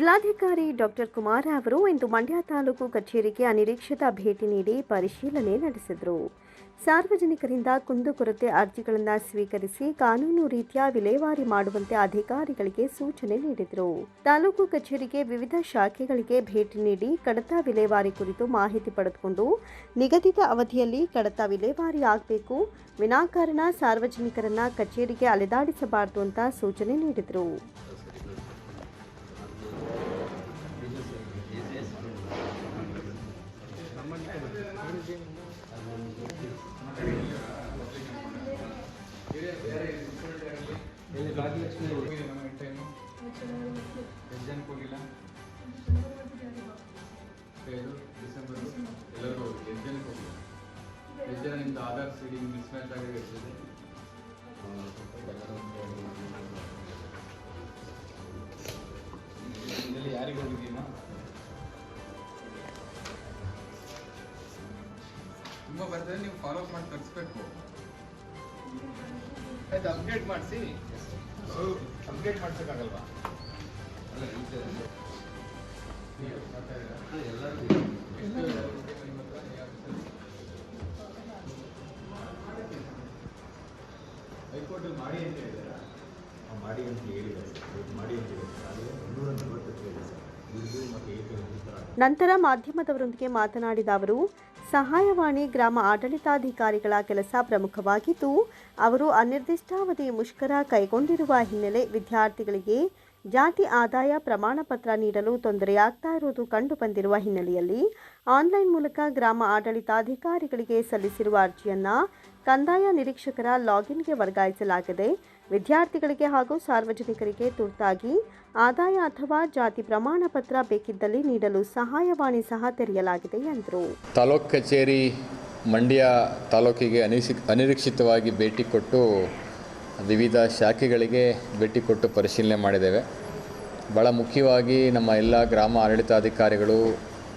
ಜಿಲ್ಲಾಧಿಕಾರಿ ಡಾಕ್ಟರ್ ಕುಮಾರ ಅವರು ಇಂದು ಮಂಡ್ಯ ತಾಲೂಕು ಕಚೇರಿಗೆ ಅನಿರೀಕ್ಷಿತ ಭೇಟಿ ನೀಡಿ ಪರಿಶೀಲನೆ ನಡೆಸಿದರು. ಸಾರ್ವಜನಿಕರಿಂದ ಕುಂದುಕೊರತೆ ಅರ್ಜಿಗಳನ್ನು ಸ್ವೀಕರಿಸಿ ಕಾನೂನು ರೀತಿಯ ವಿಲೇವಾರಿ ಮಾಡುವಂತೆ ಅಧಿಕಾರಿಗಳಿಗೆ ಸೂಚನೆ ನೀಡಿದರು. ತಾಲೂಕು ಕಚೇರಿಗೆ ವಿವಿಧ ಶಾಖೆಗಳಿಗೆ ಭೇಟಿ ನೀಡಿ ಕಡತ ವಿಲೇವಾರಿ ಕುರಿತು ಮಾಹಿತಿ ಪಡೆದುಕೊಂಡು ನಿಗದಿತ ಅವಧಿಯಲ್ಲಿ ಕಡತ ವಿಲೇವಾರಿ ಆಗಬೇಕು, ವಿನಾಕಾರಣ ಸಾರ್ವಜನಿಕರನ್ನ ಕಚೇರಿಗೆ ಅಲೆದಾಡಿಸಬಾರದು ಅಂತ ಸೂಚನೆ ನೀಡಿದರು. ಎಷ್ಟು ಜನಕ್ಕೆ ಹೋಗಿಲ್ಲ ಏಳು ಡಿಸೆಂಬರ್ ಎಲ್ಲರೂ ಜನಕ್ಕೆ ಹೋಗಿಲ್ಲ ಜನ ನಿಮ್ದು ಆಧಾರ್ ಸೀಡಿಂಗ್ ಮಿಸ್ ಮ್ಯಾಚ್ ಆಗಿ ಹೋಗಿದ್ದೀನಾ ತುಂಬ ಬರ್ತದೆ ನೀವು ಫಾಲೋ ಅಪ್ ಮಾಡಿ ತರಿಸ್ಬೇಕು ಆಯ್ತು ಅಪ್ಡೇಟ್ ಮಾಡಿಸಿ. ಅಪ್ಡೇಟ್ ಮಾಡ್ಸೋಕ್ಕಾಗಲ್ವಾ? ಅಲ್ಲ ಹೈಕೋರ್ಟಲ್ಲಿ ಮಾಡಿ ಅಂತ ಹೇಳಿದಾರಾ? ಮಾಡಿ ಅಂತ ಹೇಳಿದ್ದಾರೆ. ಮಾಡಿ ಅಂತ ಹೇಳಿದ್ದಾರೆ ಆದರೆ ಇನ್ನೂರ ನಲವತ್ತಕ್ಕೆ ಇದೆ ಸರ್ ಇವ್ರಿಗೂ ಮತ್ತು ಏಕೆ ಈ ಥರ ನಂತರ ಮಾಧ್ಯಮದವರೊಂದಿಗೆ ಮಾತನಾಡಿದ ಅವರು, ಸಹಾಯವಾಣಿ ಗ್ರಾಮ ಆಡಳಿತಾಧಿಕಾರಿಗಳ ಕೆಲಸ ಪ್ರಮುಖವಾಗಿದ್ದು, ಅವರು ಅನಿರ್ದಿಷ್ಟಾವಧಿ ಮುಷ್ಕರ ಕೈಗೊಂಡಿರುವ ಹಿನ್ನೆಲೆ ವಿದ್ಯಾರ್ಥಿಗಳಿಗೆ ಜಾತಿ ಆದಾಯ ಪ್ರಮಾಣ ಪತ್ರ ನೀಡಲು ತೊಂದರೆಯಾಗ್ತಾ ಇರುವುದು ಕಂಡುಬಂದಿರುವ ಹಿನ್ನೆಲೆಯಲ್ಲಿ ಆನ್ಲೈನ್ ಮೂಲಕ ಗ್ರಾಮ ಆಡಳಿತಾಧಿಕಾರಿಗಳಿಗೆ ಸಲ್ಲಿಸಿರುವ ಅರ್ಜಿಯನ್ನು ಕಂದಾಯ ನಿರೀಕ್ಷಕರ ಲಾಗಿನ್ಗೆ ವರ್ಗಾಯಿಸಲಾಗಿದೆ. ವಿದ್ಯಾರ್ಥಿಗಳಿಗೆ ಹಾಗೂ ಸಾರ್ವಜನಿಕರಿಗೆ ತುರ್ತಾಗಿ ಆದಾಯ ಅಥವಾ ಜಾತಿ ಪ್ರಮಾಣ ಪತ್ರ ಬೇಕಿದ್ದಲ್ಲಿ ನೀಡಲು ಸಹಾಯವಾಣಿ ಸಹ ತೆರೆಯಲಾಗಿದೆ ಎಂದರು. ತಾಲೂಕು ಕಚೇರಿ ಮಂಡ್ಯ ತಾಲೂಕಿಗೆ ಅನಿರೀಕ್ಷಿತವಾಗಿ ಭೇಟಿ ಕೊಟ್ಟು ವಿವಿಧ ಶಾಖೆಗಳಿಗೆ ಭೇಟಿ ಕೊಟ್ಟು ಪರಿಶೀಲನೆ ಮಾಡಿದ್ದೇವೆ. ಬಹಳ ಮುಖ್ಯವಾಗಿ ನಮ್ಮ ಎಲ್ಲ ಗ್ರಾಮ ಆಡಳಿತಾಧಿಕಾರಿಗಳು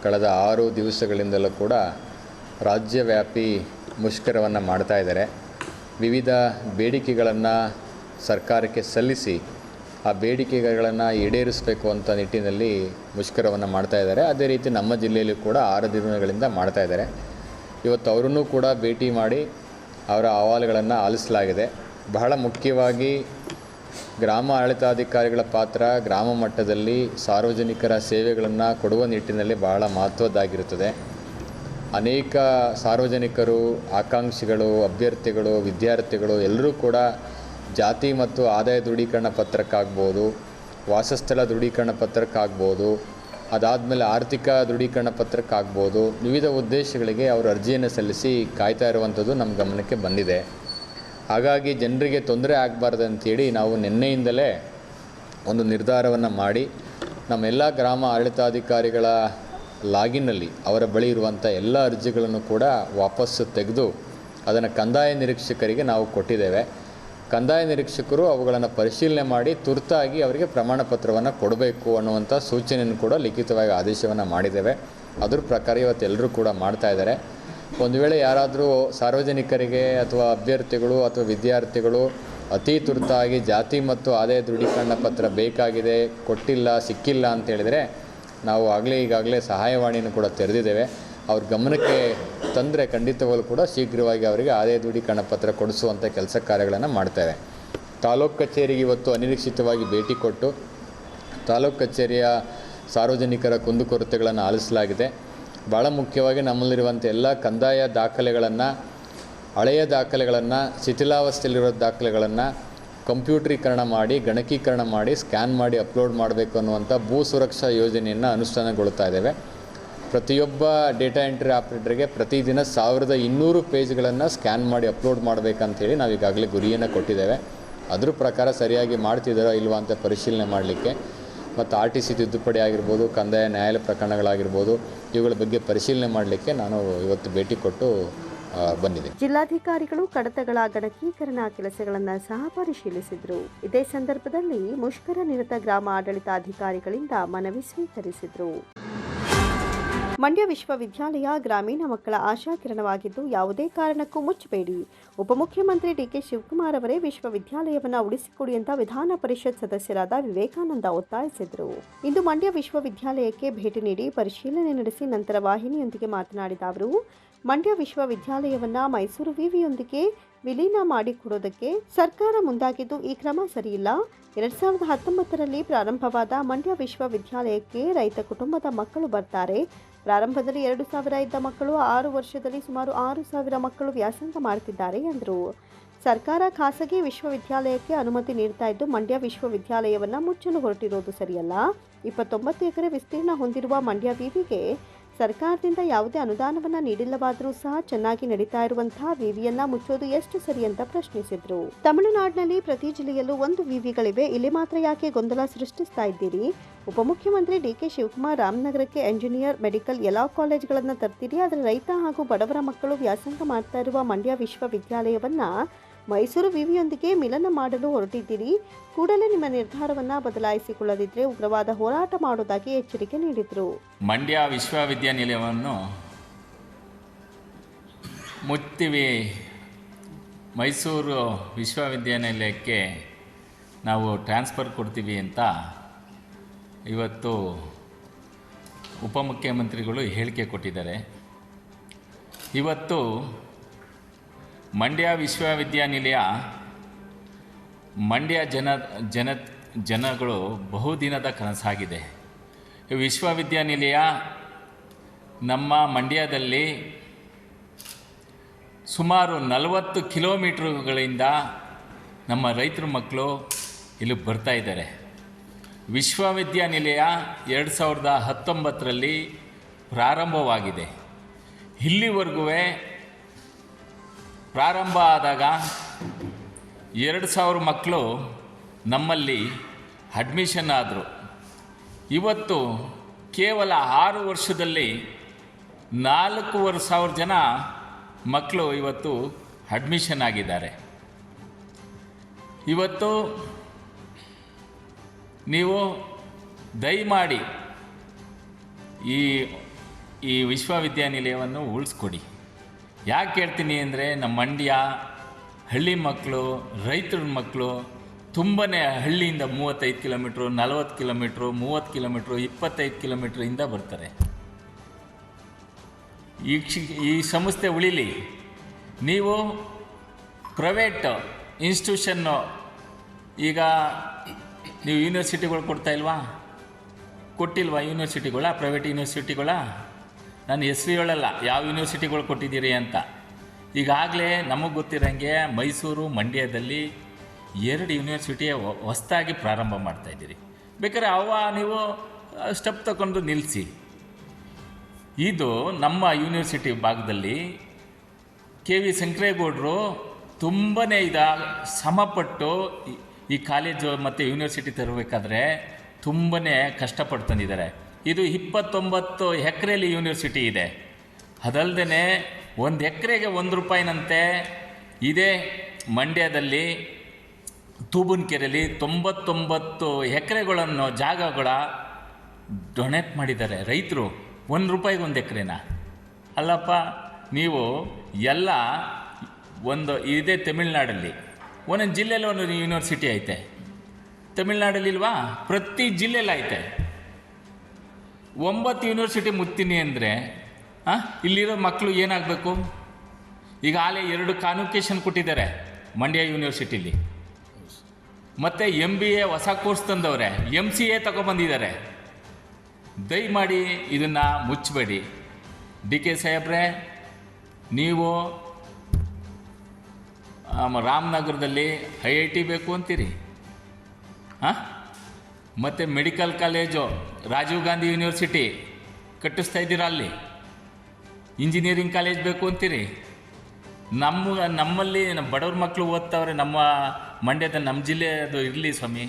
ಕಳೆದ ಆರು ದಿವಸಗಳಿಂದಲೂ ಕೂಡ ರಾಜ್ಯವ್ಯಾಪಿ ಮುಷ್ಕರವನ್ನು ಮಾಡ್ತಾ ಇದ್ದಾರೆ. ವಿವಿಧ ಬೇಡಿಕೆಗಳನ್ನು ಸರ್ಕಾರಕ್ಕೆ ಸಲ್ಲಿಸಿ ಆ ಬೇಡಿಕೆಗಳನ್ನು ಈಡೇರಿಸಬೇಕು ಅಂತ ನಿಟ್ಟಿನಲ್ಲಿ ಮುಷ್ಕರವನ್ನು ಮಾಡ್ತಾ ಇದ್ದಾರೆ. ಅದೇ ರೀತಿ ನಮ್ಮ ಜಿಲ್ಲೆಯಲ್ಲೂ ಕೂಡ ಆರು ದಿನಗಳಿಂದ ಮಾಡ್ತಾ ಇದ್ದಾರೆ. ಇವತ್ತು ಅವರನ್ನು ಕೂಡ ಭೇಟಿ ಮಾಡಿ ಅವರ ಅಹವಾಲುಗಳನ್ನು ಆಲಿಸಲಾಗಿದೆ. ಬಹಳ ಮುಖ್ಯವಾಗಿ ಗ್ರಾಮ ಆಡಳಿತಾಧಿಕಾರಿಗಳ ಪಾತ್ರ ಗ್ರಾಮ ಮಟ್ಟದಲ್ಲಿ ಸಾರ್ವಜನಿಕರ ಸೇವೆಗಳನ್ನು ಕೊಡುವ ನಿಟ್ಟಿನಲ್ಲಿ ಬಹಳ ಮಹತ್ವದ್ದಾಗಿರುತ್ತದೆ. ಅನೇಕ ಸಾರ್ವಜನಿಕರು, ಆಕಾಂಕ್ಷಿಗಳು, ಅಭ್ಯರ್ಥಿಗಳು, ವಿದ್ಯಾರ್ಥಿಗಳು ಎಲ್ಲರೂ ಕೂಡ ಜಾತಿ ಮತ್ತು ಆದಾಯ ದೃಢೀಕರಣ ಪತ್ರಕ್ಕಾಗ್ಬೋದು, ವಾಸಸ್ಥಳ ದೃಢೀಕರಣ ಪತ್ರಕ್ಕಾಗ್ಬೋದು, ಅದಾದಮೇಲೆ ಆರ್ಥಿಕ ದೃಢೀಕರಣ ಪತ್ರಕ್ಕಾಗ್ಬೋದು, ವಿವಿಧ ಉದ್ದೇಶಗಳಿಗೆ ಅವರು ಅರ್ಜಿಯನ್ನು ಸಲ್ಲಿಸಿ ಕಾಯ್ತಾ ಇರುವಂಥದ್ದು ನಮ್ಮ ಗಮನಕ್ಕೆ ಬಂದಿದೆ. ಹಾಗಾಗಿ ಜನರಿಗೆ ತೊಂದರೆ ಆಗಬಾರ್ದು ಅಂಥೇಳಿ ನಾವು ನಿನ್ನೆಯಿಂದಲೇ ಒಂದು ನಿರ್ಧಾರವನ್ನು ಮಾಡಿ ನಮ್ಮೆಲ್ಲ ಗ್ರಾಮ ಆಡಳಿತಾಧಿಕಾರಿಗಳ ಲಾಗಿನಲ್ಲಿ ಅವರ ಬಳಿ ಇರುವಂಥ ಎಲ್ಲ ಅರ್ಜಿಗಳನ್ನು ಕೂಡ ವಾಪಸ್ಸು ತೆಗೆದು ಅದನ್ನು ಕಂದಾಯ ನಿರೀಕ್ಷಕರಿಗೆ ನಾವು ಕೊಟ್ಟಿದ್ದೇವೆ. ಕಂದಾಯ ನಿರೀಕ್ಷಕರು ಅವುಗಳನ್ನು ಪರಿಶೀಲನೆ ಮಾಡಿ ತುರ್ತಾಗಿ ಅವರಿಗೆ ಪ್ರಮಾಣ ಪತ್ರವನ್ನು ಕೊಡಬೇಕು ಅನ್ನುವಂಥ ಸೂಚನೆಯನ್ನು ಕೂಡ ಲಿಖಿತವಾಗಿ ಆದೇಶವನ್ನು ಮಾಡಿದ್ದೇವೆ. ಅದ್ರ ಪ್ರಕಾರ ಇವತ್ತು ಎಲ್ಲರೂ ಕೂಡ ಮಾಡ್ತಾ ಇದ್ದಾರೆ. ಒಂದು ವೇಳೆ ಯಾರಾದರೂ ಸಾರ್ವಜನಿಕರಿಗೆ ಅಥವಾ ಅಭ್ಯರ್ಥಿಗಳು ಅಥವಾ ವಿದ್ಯಾರ್ಥಿಗಳು ಅತಿ ತುರ್ತಾಗಿ ಜಾತಿ ಮತ್ತು ಆದಾಯ ದೃಢೀಕರಣ ಪತ್ರ ಬೇಕಾಗಿದೆ, ಕೊಟ್ಟಿಲ್ಲ, ಸಿಕ್ಕಿಲ್ಲ ಅಂತ ಹೇಳಿದರೆ ನಾವು ಆಗಲೇ ಈಗಾಗಲೇ ಸಹಾಯವಾಣಿಯನ್ನು ಕೂಡ ತೆರೆದಿದ್ದೇವೆ. ಅವ್ರ ಗಮನಕ್ಕೆ ತಂದರೆ ಖಂಡಿತವಾಗಲೂ ಕೂಡ ಶೀಘ್ರವಾಗಿ ಅವರಿಗೆ ಆದಾಯ ದೃಢೀಕರಣ ಪತ್ರ ಕೊಡಿಸುವಂಥ ಕೆಲಸ ಕಾರ್ಯಗಳನ್ನು ಮಾಡ್ತಾರೆ ತಾಲೂಕು ಕಚೇರಿಗೆ ಇವತ್ತು ಅನಿರೀಕ್ಷಿತವಾಗಿ ಭೇಟಿ ಕೊಟ್ಟು ತಾಲೂಕು ಕಚೇರಿಯ ಸಾರ್ವಜನಿಕರ ಕುಂದುಕೊರತೆಗಳನ್ನು ಆಲಿಸಲಾಗಿದೆ. ಭಾಳ ಮುಖ್ಯವಾಗಿ ನಮ್ಮಲ್ಲಿರುವಂಥ ಎಲ್ಲ ಕಂದಾಯ ದಾಖಲೆಗಳನ್ನು, ಹಳೆಯ ದಾಖಲೆಗಳನ್ನು, ಶಿಥಿಲಾವಸ್ಥೆಯಲ್ಲಿರೋ ದಾಖಲೆಗಳನ್ನು ಕಂಪ್ಯೂಟ್ರೀಕರಣ ಮಾಡಿ, ಗಣಕೀಕರಣ ಮಾಡಿ, ಸ್ಕ್ಯಾನ್ ಮಾಡಿ, ಅಪ್ಲೋಡ್ ಮಾಡಬೇಕು ಅನ್ನುವಂಥ ಭೂ ಸುರಕ್ಷಾ ಯೋಜನೆಯನ್ನು ಅನುಷ್ಠಾನಗೊಳ್ತಾ ಇದ್ದೇವೆ. ಪ್ರತಿಯೊಬ್ಬ ಡೇಟಾ ಎಂಟ್ರಿ ಆಪ್ರೇಟರ್ಗೆ ಪ್ರತಿದಿನ ಸಾವಿರದ ಇನ್ನೂರು ಪೇಜ್ಗಳನ್ನು ಸ್ಕ್ಯಾನ್ ಮಾಡಿ ಅಪ್ಲೋಡ್ ಮಾಡಬೇಕಂಥೇಳಿ ನಾವು ಈಗಾಗಲೇ ಗುರಿಯನ್ನು ಕೊಟ್ಟಿದ್ದೇವೆ. ಅದ್ರ ಪ್ರಕಾರ ಸರಿಯಾಗಿ ಮಾಡ್ತಿದ್ದಾರೋ ಇಲ್ವಾ ಅಂತ ಪರಿಶೀಲನೆ ಮಾಡಲಿಕ್ಕೆ ಮತ್ತು ಆರ್ ಟಿ ಸಿ ತಿದ್ದುಪಡಿ ಆಗಿರ್ಬೋದು, ಕಂದಾಯ ನ್ಯಾಯಾಲಯ ಪ್ರಕರಣಗಳಾಗಿರ್ಬೋದು, ಇವುಗಳ ಬಗ್ಗೆ ಪರಿಶೀಲನೆ ಮಾಡಲಿಕ್ಕೆ ನಾನು ಇವತ್ತು ಭೇಟಿ ಕೊಟ್ಟು ಬಂದಿದೆ ಜಿಲ್ಲಾಧಿಕಾರಿಗಳು ಕಡತಗಳ ಗಣಕೀಕರಣ ಕೆಲಸಗಳನ್ನು ಸಹ ಪರಿಶೀಲಿಸಿದರು. ಇದೇ ಸಂದರ್ಭದಲ್ಲಿ ಮುಷ್ಕರ ನಿರತ ಗ್ರಾಮ ಆಡಳಿತಾಧಿಕಾರಿಗಳಿಂದ ಮನವಿ ಸ್ವೀಕರಿಸಿದರು. ಮಂಡ್ಯ ವಿಶ್ವವಿದ್ಯಾಲಯ ಗ್ರಾಮೀಣ ಮಕ್ಕಳ ಆಶಾಕಿರಣವಾಗಿದ್ದು ಯಾವುದೇ ಕಾರಣಕ್ಕೂ ಮುಚ್ಚಬೇಡಿ. ಉಪಮುಖ್ಯಮಂತ್ರಿ ಡಿಕೆ ಶಿವಕುಮಾರ್ ಅವರೇ ವಿಶ್ವವಿದ್ಯಾಲಯವನ್ನು ಉಳಿಸಿಕೊಡಿ ಅಂತ ವಿಧಾನ ಪರಿಷತ್ ಸದಸ್ಯರಾದ ವಿವೇಕಾನಂದ ಒತ್ತಾಯಿಸಿದರು. ಇಂದು ಮಂಡ್ಯ ವಿಶ್ವವಿದ್ಯಾಲಯಕ್ಕೆ ಭೇಟಿ ನೀಡಿ ಪರಿಶೀಲನೆ ನಡೆಸಿ ನಂತರ ವಾಹಿನಿಯೊಂದಿಗೆ ಮಾತನಾಡಿದ ಅವರು ಮಂಡ್ಯ ವಿಶ್ವವಿದ್ಯಾಲಯವನ್ನ ಮೈಸೂರು ವಿವಿಯೊಂದಿಗೆ ವಿಲೀನ ಮಾಡಿಕೊಡೋದಕ್ಕೆ ಸರ್ಕಾರ ಮುಂದಾಗಿದ್ದು ಈ ಕ್ರಮ ಸರಿಯಿಲ್ಲ. ಎರಡ್ ಸಾವಿರದ ಹತ್ತೊಂಬತ್ತರಲ್ಲಿ ಪ್ರಾರಂಭವಾದ ಮಂಡ್ಯ ವಿಶ್ವವಿದ್ಯಾಲಯಕ್ಕೆ ರೈತ ಕುಟುಂಬದ ಮಕ್ಕಳು ಬರ್ತಾರೆ. ಪ್ರಾರಂಭದಲ್ಲಿ ಎರಡು ಸಾವಿರ ಇದ್ದ ಮಕ್ಕಳು, ಆರು ವರ್ಷದಲ್ಲಿ ಸುಮಾರು ಆರು ಸಾವಿರ ಮಕ್ಕಳು ವ್ಯಾಸಂಗ ಮಾಡ್ತಿದ್ದಾರೆ ಎಂದರು. ಸರ್ಕಾರ ಖಾಸಗಿ ವಿಶ್ವವಿದ್ಯಾಲಯಕ್ಕೆ ಅನುಮತಿ ನೀಡ್ತಾ ಇದ್ದು ಮಂಡ್ಯ ವಿಶ್ವವಿದ್ಯಾಲಯವನ್ನು ಮುಚ್ಚಲು ಹೊರಟಿರೋದು ಸರಿಯಲ್ಲ. ಇಪ್ಪತ್ತೊಂಬತ್ತು ಎಕರೆ ವಿಸ್ತೀರ್ಣ ಹೊಂದಿರುವ ಮಂಡ್ಯ ವಿವಿಗೆ ಸರ್ಕಾರದಿಂದ ಯಾವುದೇ ಅನುದಾನವನ್ನ ನೀಡಿಲ್ಲವಾದರೂ ಸಹ ಚೆನ್ನಾಗಿ ನಡೀತಾ ಇರುವಂತಹ ವಿವಿಯನ್ನ ಮುಚ್ಚೋದು ಎಷ್ಟು ಸರಿ ಅಂತ ಪ್ರಶ್ನಿಸಿದ್ರು. ತಮಿಳುನಾಡಿನಲ್ಲಿ ಪ್ರತಿ ಜಿಲ್ಲೆಯಲ್ಲೂ ಒಂದು ವಿವಿಗಳಿವೆ. ಇಲ್ಲಿ ಮಾತ್ರ ಯಾಕೆ ಗೊಂದಲ ಸೃಷ್ಟಿಸ್ತಾ ಇದ್ದೀರಿ? ಉಪಮುಖ್ಯಮಂತ್ರಿ ಡಿ ಕೆ ಶಿವಕುಮಾರ್ ರಾಮನಗರಕ್ಕೆ ಎಂಜಿನಿಯರ್, ಮೆಡಿಕಲ್ ಎಲ್ಲಾ ಕಾಲೇಜ್ಗಳನ್ನು ತರ್ತೀರಿ. ಆದರೆ ರೈತ ಹಾಗೂ ಬಡವರ ಮಕ್ಕಳು ವ್ಯಾಸಂಗ ಮಾಡ್ತಾ ಇರುವ ಮಂಡ್ಯ ವಿಶ್ವವಿದ್ಯಾಲಯವನ್ನ ಮೈಸೂರು ವಿವಿಯೊಂದಿಗೆ ಮಿಲನ ಮಾಡಲು ಹೊರಟಿದ್ದೀರಿ. ಕೂಡಲೇ ನಿಮ್ಮ ನಿರ್ಧಾರವನ್ನ ಬದಲಾಯಿಸಿಕೊಳ್ಳದಿದ್ರೆ ಉಗ್ರವಾದ ಹೋರಾಟ ಮಾಡೋದಾಗಿ ಎಚ್ಚರಿಕೆ ನೀಡಿದರು. ಮಂಡ್ಯ ವಿಶ್ವವಿದ್ಯಾನಿಲಯವನ್ನು ಮುಚ್ತೀವಿ ಮೈಸೂರು ವಿಶ್ವವಿದ್ಯಾನಿಲಯಕ್ಕೆ ನಾವು ಟ್ರಾನ್ಸ್ಫರ್ ಕೊಡ್ತೀವಿ ಅಂತ ಇವತ್ತು ಉಪಮುಖ್ಯಮಂತ್ರಿಗಳು ಹೇಳಿಕೆ ಕೊಟ್ಟಿದ್ದಾರೆ. ಇವತ್ತು ಮಂಡ್ಯ ವಿಶ್ವವಿದ್ಯಾನಿಲಯ, ಮಂಡ್ಯ ಜನ ಜನ, ಜನಗಳು ಬಹುದಿನದ ಕನಸಾಗಿದೆ. ವಿಶ್ವವಿದ್ಯಾನಿಲಯ ನಮ್ಮ ಮಂಡ್ಯದಲ್ಲಿ ಸುಮಾರು ನಲವತ್ತು ಕಿಲೋಮೀಟ್ರ್ಗಳಿಂದ ನಮ್ಮ ರೈತರ ಮಕ್ಕಳು ಇಲ್ಲಿ ಬರ್ತಾ ಇದ್ದಾರೆ. ವಿಶ್ವವಿದ್ಯಾನಿಲಯ ಎರಡು ಸಾವಿರದ ಹತ್ತೊಂಬತ್ತರಲ್ಲಿ ಪ್ರಾರಂಭವಾಗಿದೆ. ಇಲ್ಲಿವರೆಗೂ ಪ್ರಾರಂಭ ಆದಾಗ ಎರಡು ಸಾವಿರ ಮಕ್ಕಳು ನಮ್ಮಲ್ಲಿ ಅಡ್ಮಿಷನ್ ಆದರು. ಇವತ್ತು ಕೇವಲ ಆರು ವರ್ಷದಲ್ಲಿ ನಾಲ್ಕೂವರೆ ಸಾವಿರ ಜನ ಮಕ್ಕಳು ಇವತ್ತು ಅಡ್ಮಿಷನ್ ಆಗಿದ್ದಾರೆ. ಇವತ್ತು ನೀವು ದಯಮಾಡಿ ಈ ಈ ವಿಶ್ವವಿದ್ಯಾನಿಲಯವನ್ನು ಉಳಿಸ್ಕೊಡಿ. ಯಾಕೆ ಹೇಳ್ತೀನಿ ಅಂದರೆ ನಮ್ಮ ಮಂಡ್ಯ ಹಳ್ಳಿ ಮಕ್ಕಳು ರೈತರ ಮಕ್ಕಳು ತುಂಬನೇ ಹಳ್ಳಿಯಿಂದ ಮೂವತ್ತೈದು ಕಿಲೋಮೀಟ್ರು, ನಲವತ್ತು ಕಿಲೋಮೀಟ್ರು, ಮೂವತ್ತು ಕಿಲೋಮೀಟ್ರು, ಇಪ್ಪತ್ತೈದು ಕಿಲೋಮೀಟ್ರಿಂದ ಬರ್ತಾರೆ. ಈ ಕ್ಷಿ, ಈ ಸಂಸ್ಥೆ ಉಳಿಲಿ. ನೀವು ಪ್ರೈವೇಟ್ ಇನ್ಸ್ಟಿಟ್ಯೂಷನ್ನು ಈಗ ನೀವು ಯೂನಿವರ್ಸಿಟಿಗಳು ಕೊಡ್ತಾ ಇಲ್ವಾ? ಕೊಟ್ಟಿಲ್ವಾ ಯೂನಿವರ್ಸಿಟಿಗಳ, ಪ್ರೈವೇಟ್ ಯೂನಿವರ್ಸಿಟಿಗಳ? ನಾನು ವಿ ಹೇಳಲ್ಲ ಯಾವ ಯೂನಿವರ್ಸಿಟಿಗಳು ಕೊಟ್ಟಿದ್ದೀರಿ ಅಂತ. ಈಗಾಗಲೇ ನಮಗೆ ಗೊತ್ತಿರೋಂಗೆ ಮೈಸೂರು ಮಂಡ್ಯದಲ್ಲಿ ಎರಡು ಯೂನಿವರ್ಸಿಟಿಯ ಹೊಸದಾಗಿ ಪ್ರಾರಂಭ ಮಾಡ್ತಾಯಿದ್ದೀರಿ ಬೇಕಾದ್ರೆ ಅವ ನೀವು ಸ್ಟೆಪ್ ತಗೊಂಡು ನಿಲ್ಲಿಸಿ ಇದು ನಮ್ಮ ಯೂನಿವರ್ಸಿಟಿ ಭಾಗದಲ್ಲಿ ಕೆ ವಿ ಶಂಕರೇಗೌಡರು ತುಂಬನೇ ಇದ, ಶ್ರಮಪಟ್ಟು ಈ- ಈ ಕಾಲೇಜು ಮತ್ತು ಯೂನಿವರ್ಸಿಟಿ ತರಬೇಕಾದ್ರೆ ತುಂಬನೇ ಕಷ್ಟಪಟ್ಟು ತಂದಿದ್ದಾರೆ. ಇದು ಇಪ್ಪತ್ತೊಂಬತ್ತು ಎಕ್ರೆಯಲ್ಲಿ ಯೂನಿವರ್ಸಿಟಿ ಇದೆ. ಅದಲ್ಲದೆ ಒಂದು ಎಕರೆಗೆ ಒಂದು ರೂಪಾಯಿನಂತೆ ಇದೇ ಮಂಡ್ಯದಲ್ಲಿ, ತೂಬುನ್ಕೆರೆಯಲ್ಲಿ ತೊಂಬತ್ತೊಂಬತ್ತು ಎಕರೆಗಳನ್ನು ಜಾಗಗಳ ಡೊನೇಟ್ ಮಾಡಿದ್ದಾರೆ ರೈತರು. ಒಂದು ರೂಪಾಯಿಗೆ ಒಂದು ಎಕರೆನ. ಅಲ್ಲಪ್ಪ, ನೀವು ಎಲ್ಲ ಒಂದು ಇದೇ ತಮಿಳ್ನಾಡಲ್ಲಿ, ಒಂದೊಂದು ಜಿಲ್ಲೆಯಲ್ಲಿ ಒಂದೊಂದು ಯೂನಿವರ್ಸಿಟಿ ಐತೆ. ತಮಿಳ್ನಾಡಲ್ಲಿಲ್ವಾ? ಪ್ರತಿ ಜಿಲ್ಲೆಯಲ್ಲಿ ಐತೆ ಒಂಬತ್ತು ಯೂನಿವರ್ಸಿಟಿ ಮುತ್ತೀನಿ ಅಂದರೆ ಹಾಂ ಇಲ್ಲಿರೋ ಮಕ್ಕಳು ಏನಾಗಬೇಕು? ಈಗ ಆಲೇ ಎರಡು ಕಾನ್ವಿಕೇಶನ್ ಕೊಟ್ಟಿದ್ದಾರೆ ಮಂಡ್ಯ ಯೂನಿವರ್ಸಿಟಿಲಿ ಮತ್ತು ಎಂ ಬಿ ಎ ಹೊಸ ಕೋರ್ಸ್ ತಂದವ್ರೆ ಎಂ ಸಿ ಎ ತಗೊಬಂದಿದ್ದಾರೆ. ದಯಮಾಡಿ ಇದನ್ನು ಮುಚ್ಚಬೇಡಿ ಡಿ ಕೆ ಸಾಹೇಬ್ರೆ, ನೀವು ರಾಮನಗರದಲ್ಲಿ ಐ ಐ ಟಿ ಬೇಕು ಅಂತೀರಿ? ಹಾಂ ಮತ್ತು medical college, Rajiv Gandhi university ಕಟ್ಟಿಸ್ತಾ ಇದ್ದೀರಾ ಅಲ್ಲಿ? ಇಂಜಿನಿಯರಿಂಗ್ ಕಾಲೇಜ್ ಬೇಕು ಅಂತೀರಿ? ನಮ್ಮ, ನಮ್ಮಲ್ಲಿ ನಮ್ಮ ಬಡವ್ರ ಮಕ್ಕಳು ಓದ್ತಾವ್ರೆ, ನಮ್ಮ ಮಂಡ್ಯದ ನಮ್ಮ ಜಿಲ್ಲೆ ಅದು ಇರಲಿ ಸ್ವಾಮಿ.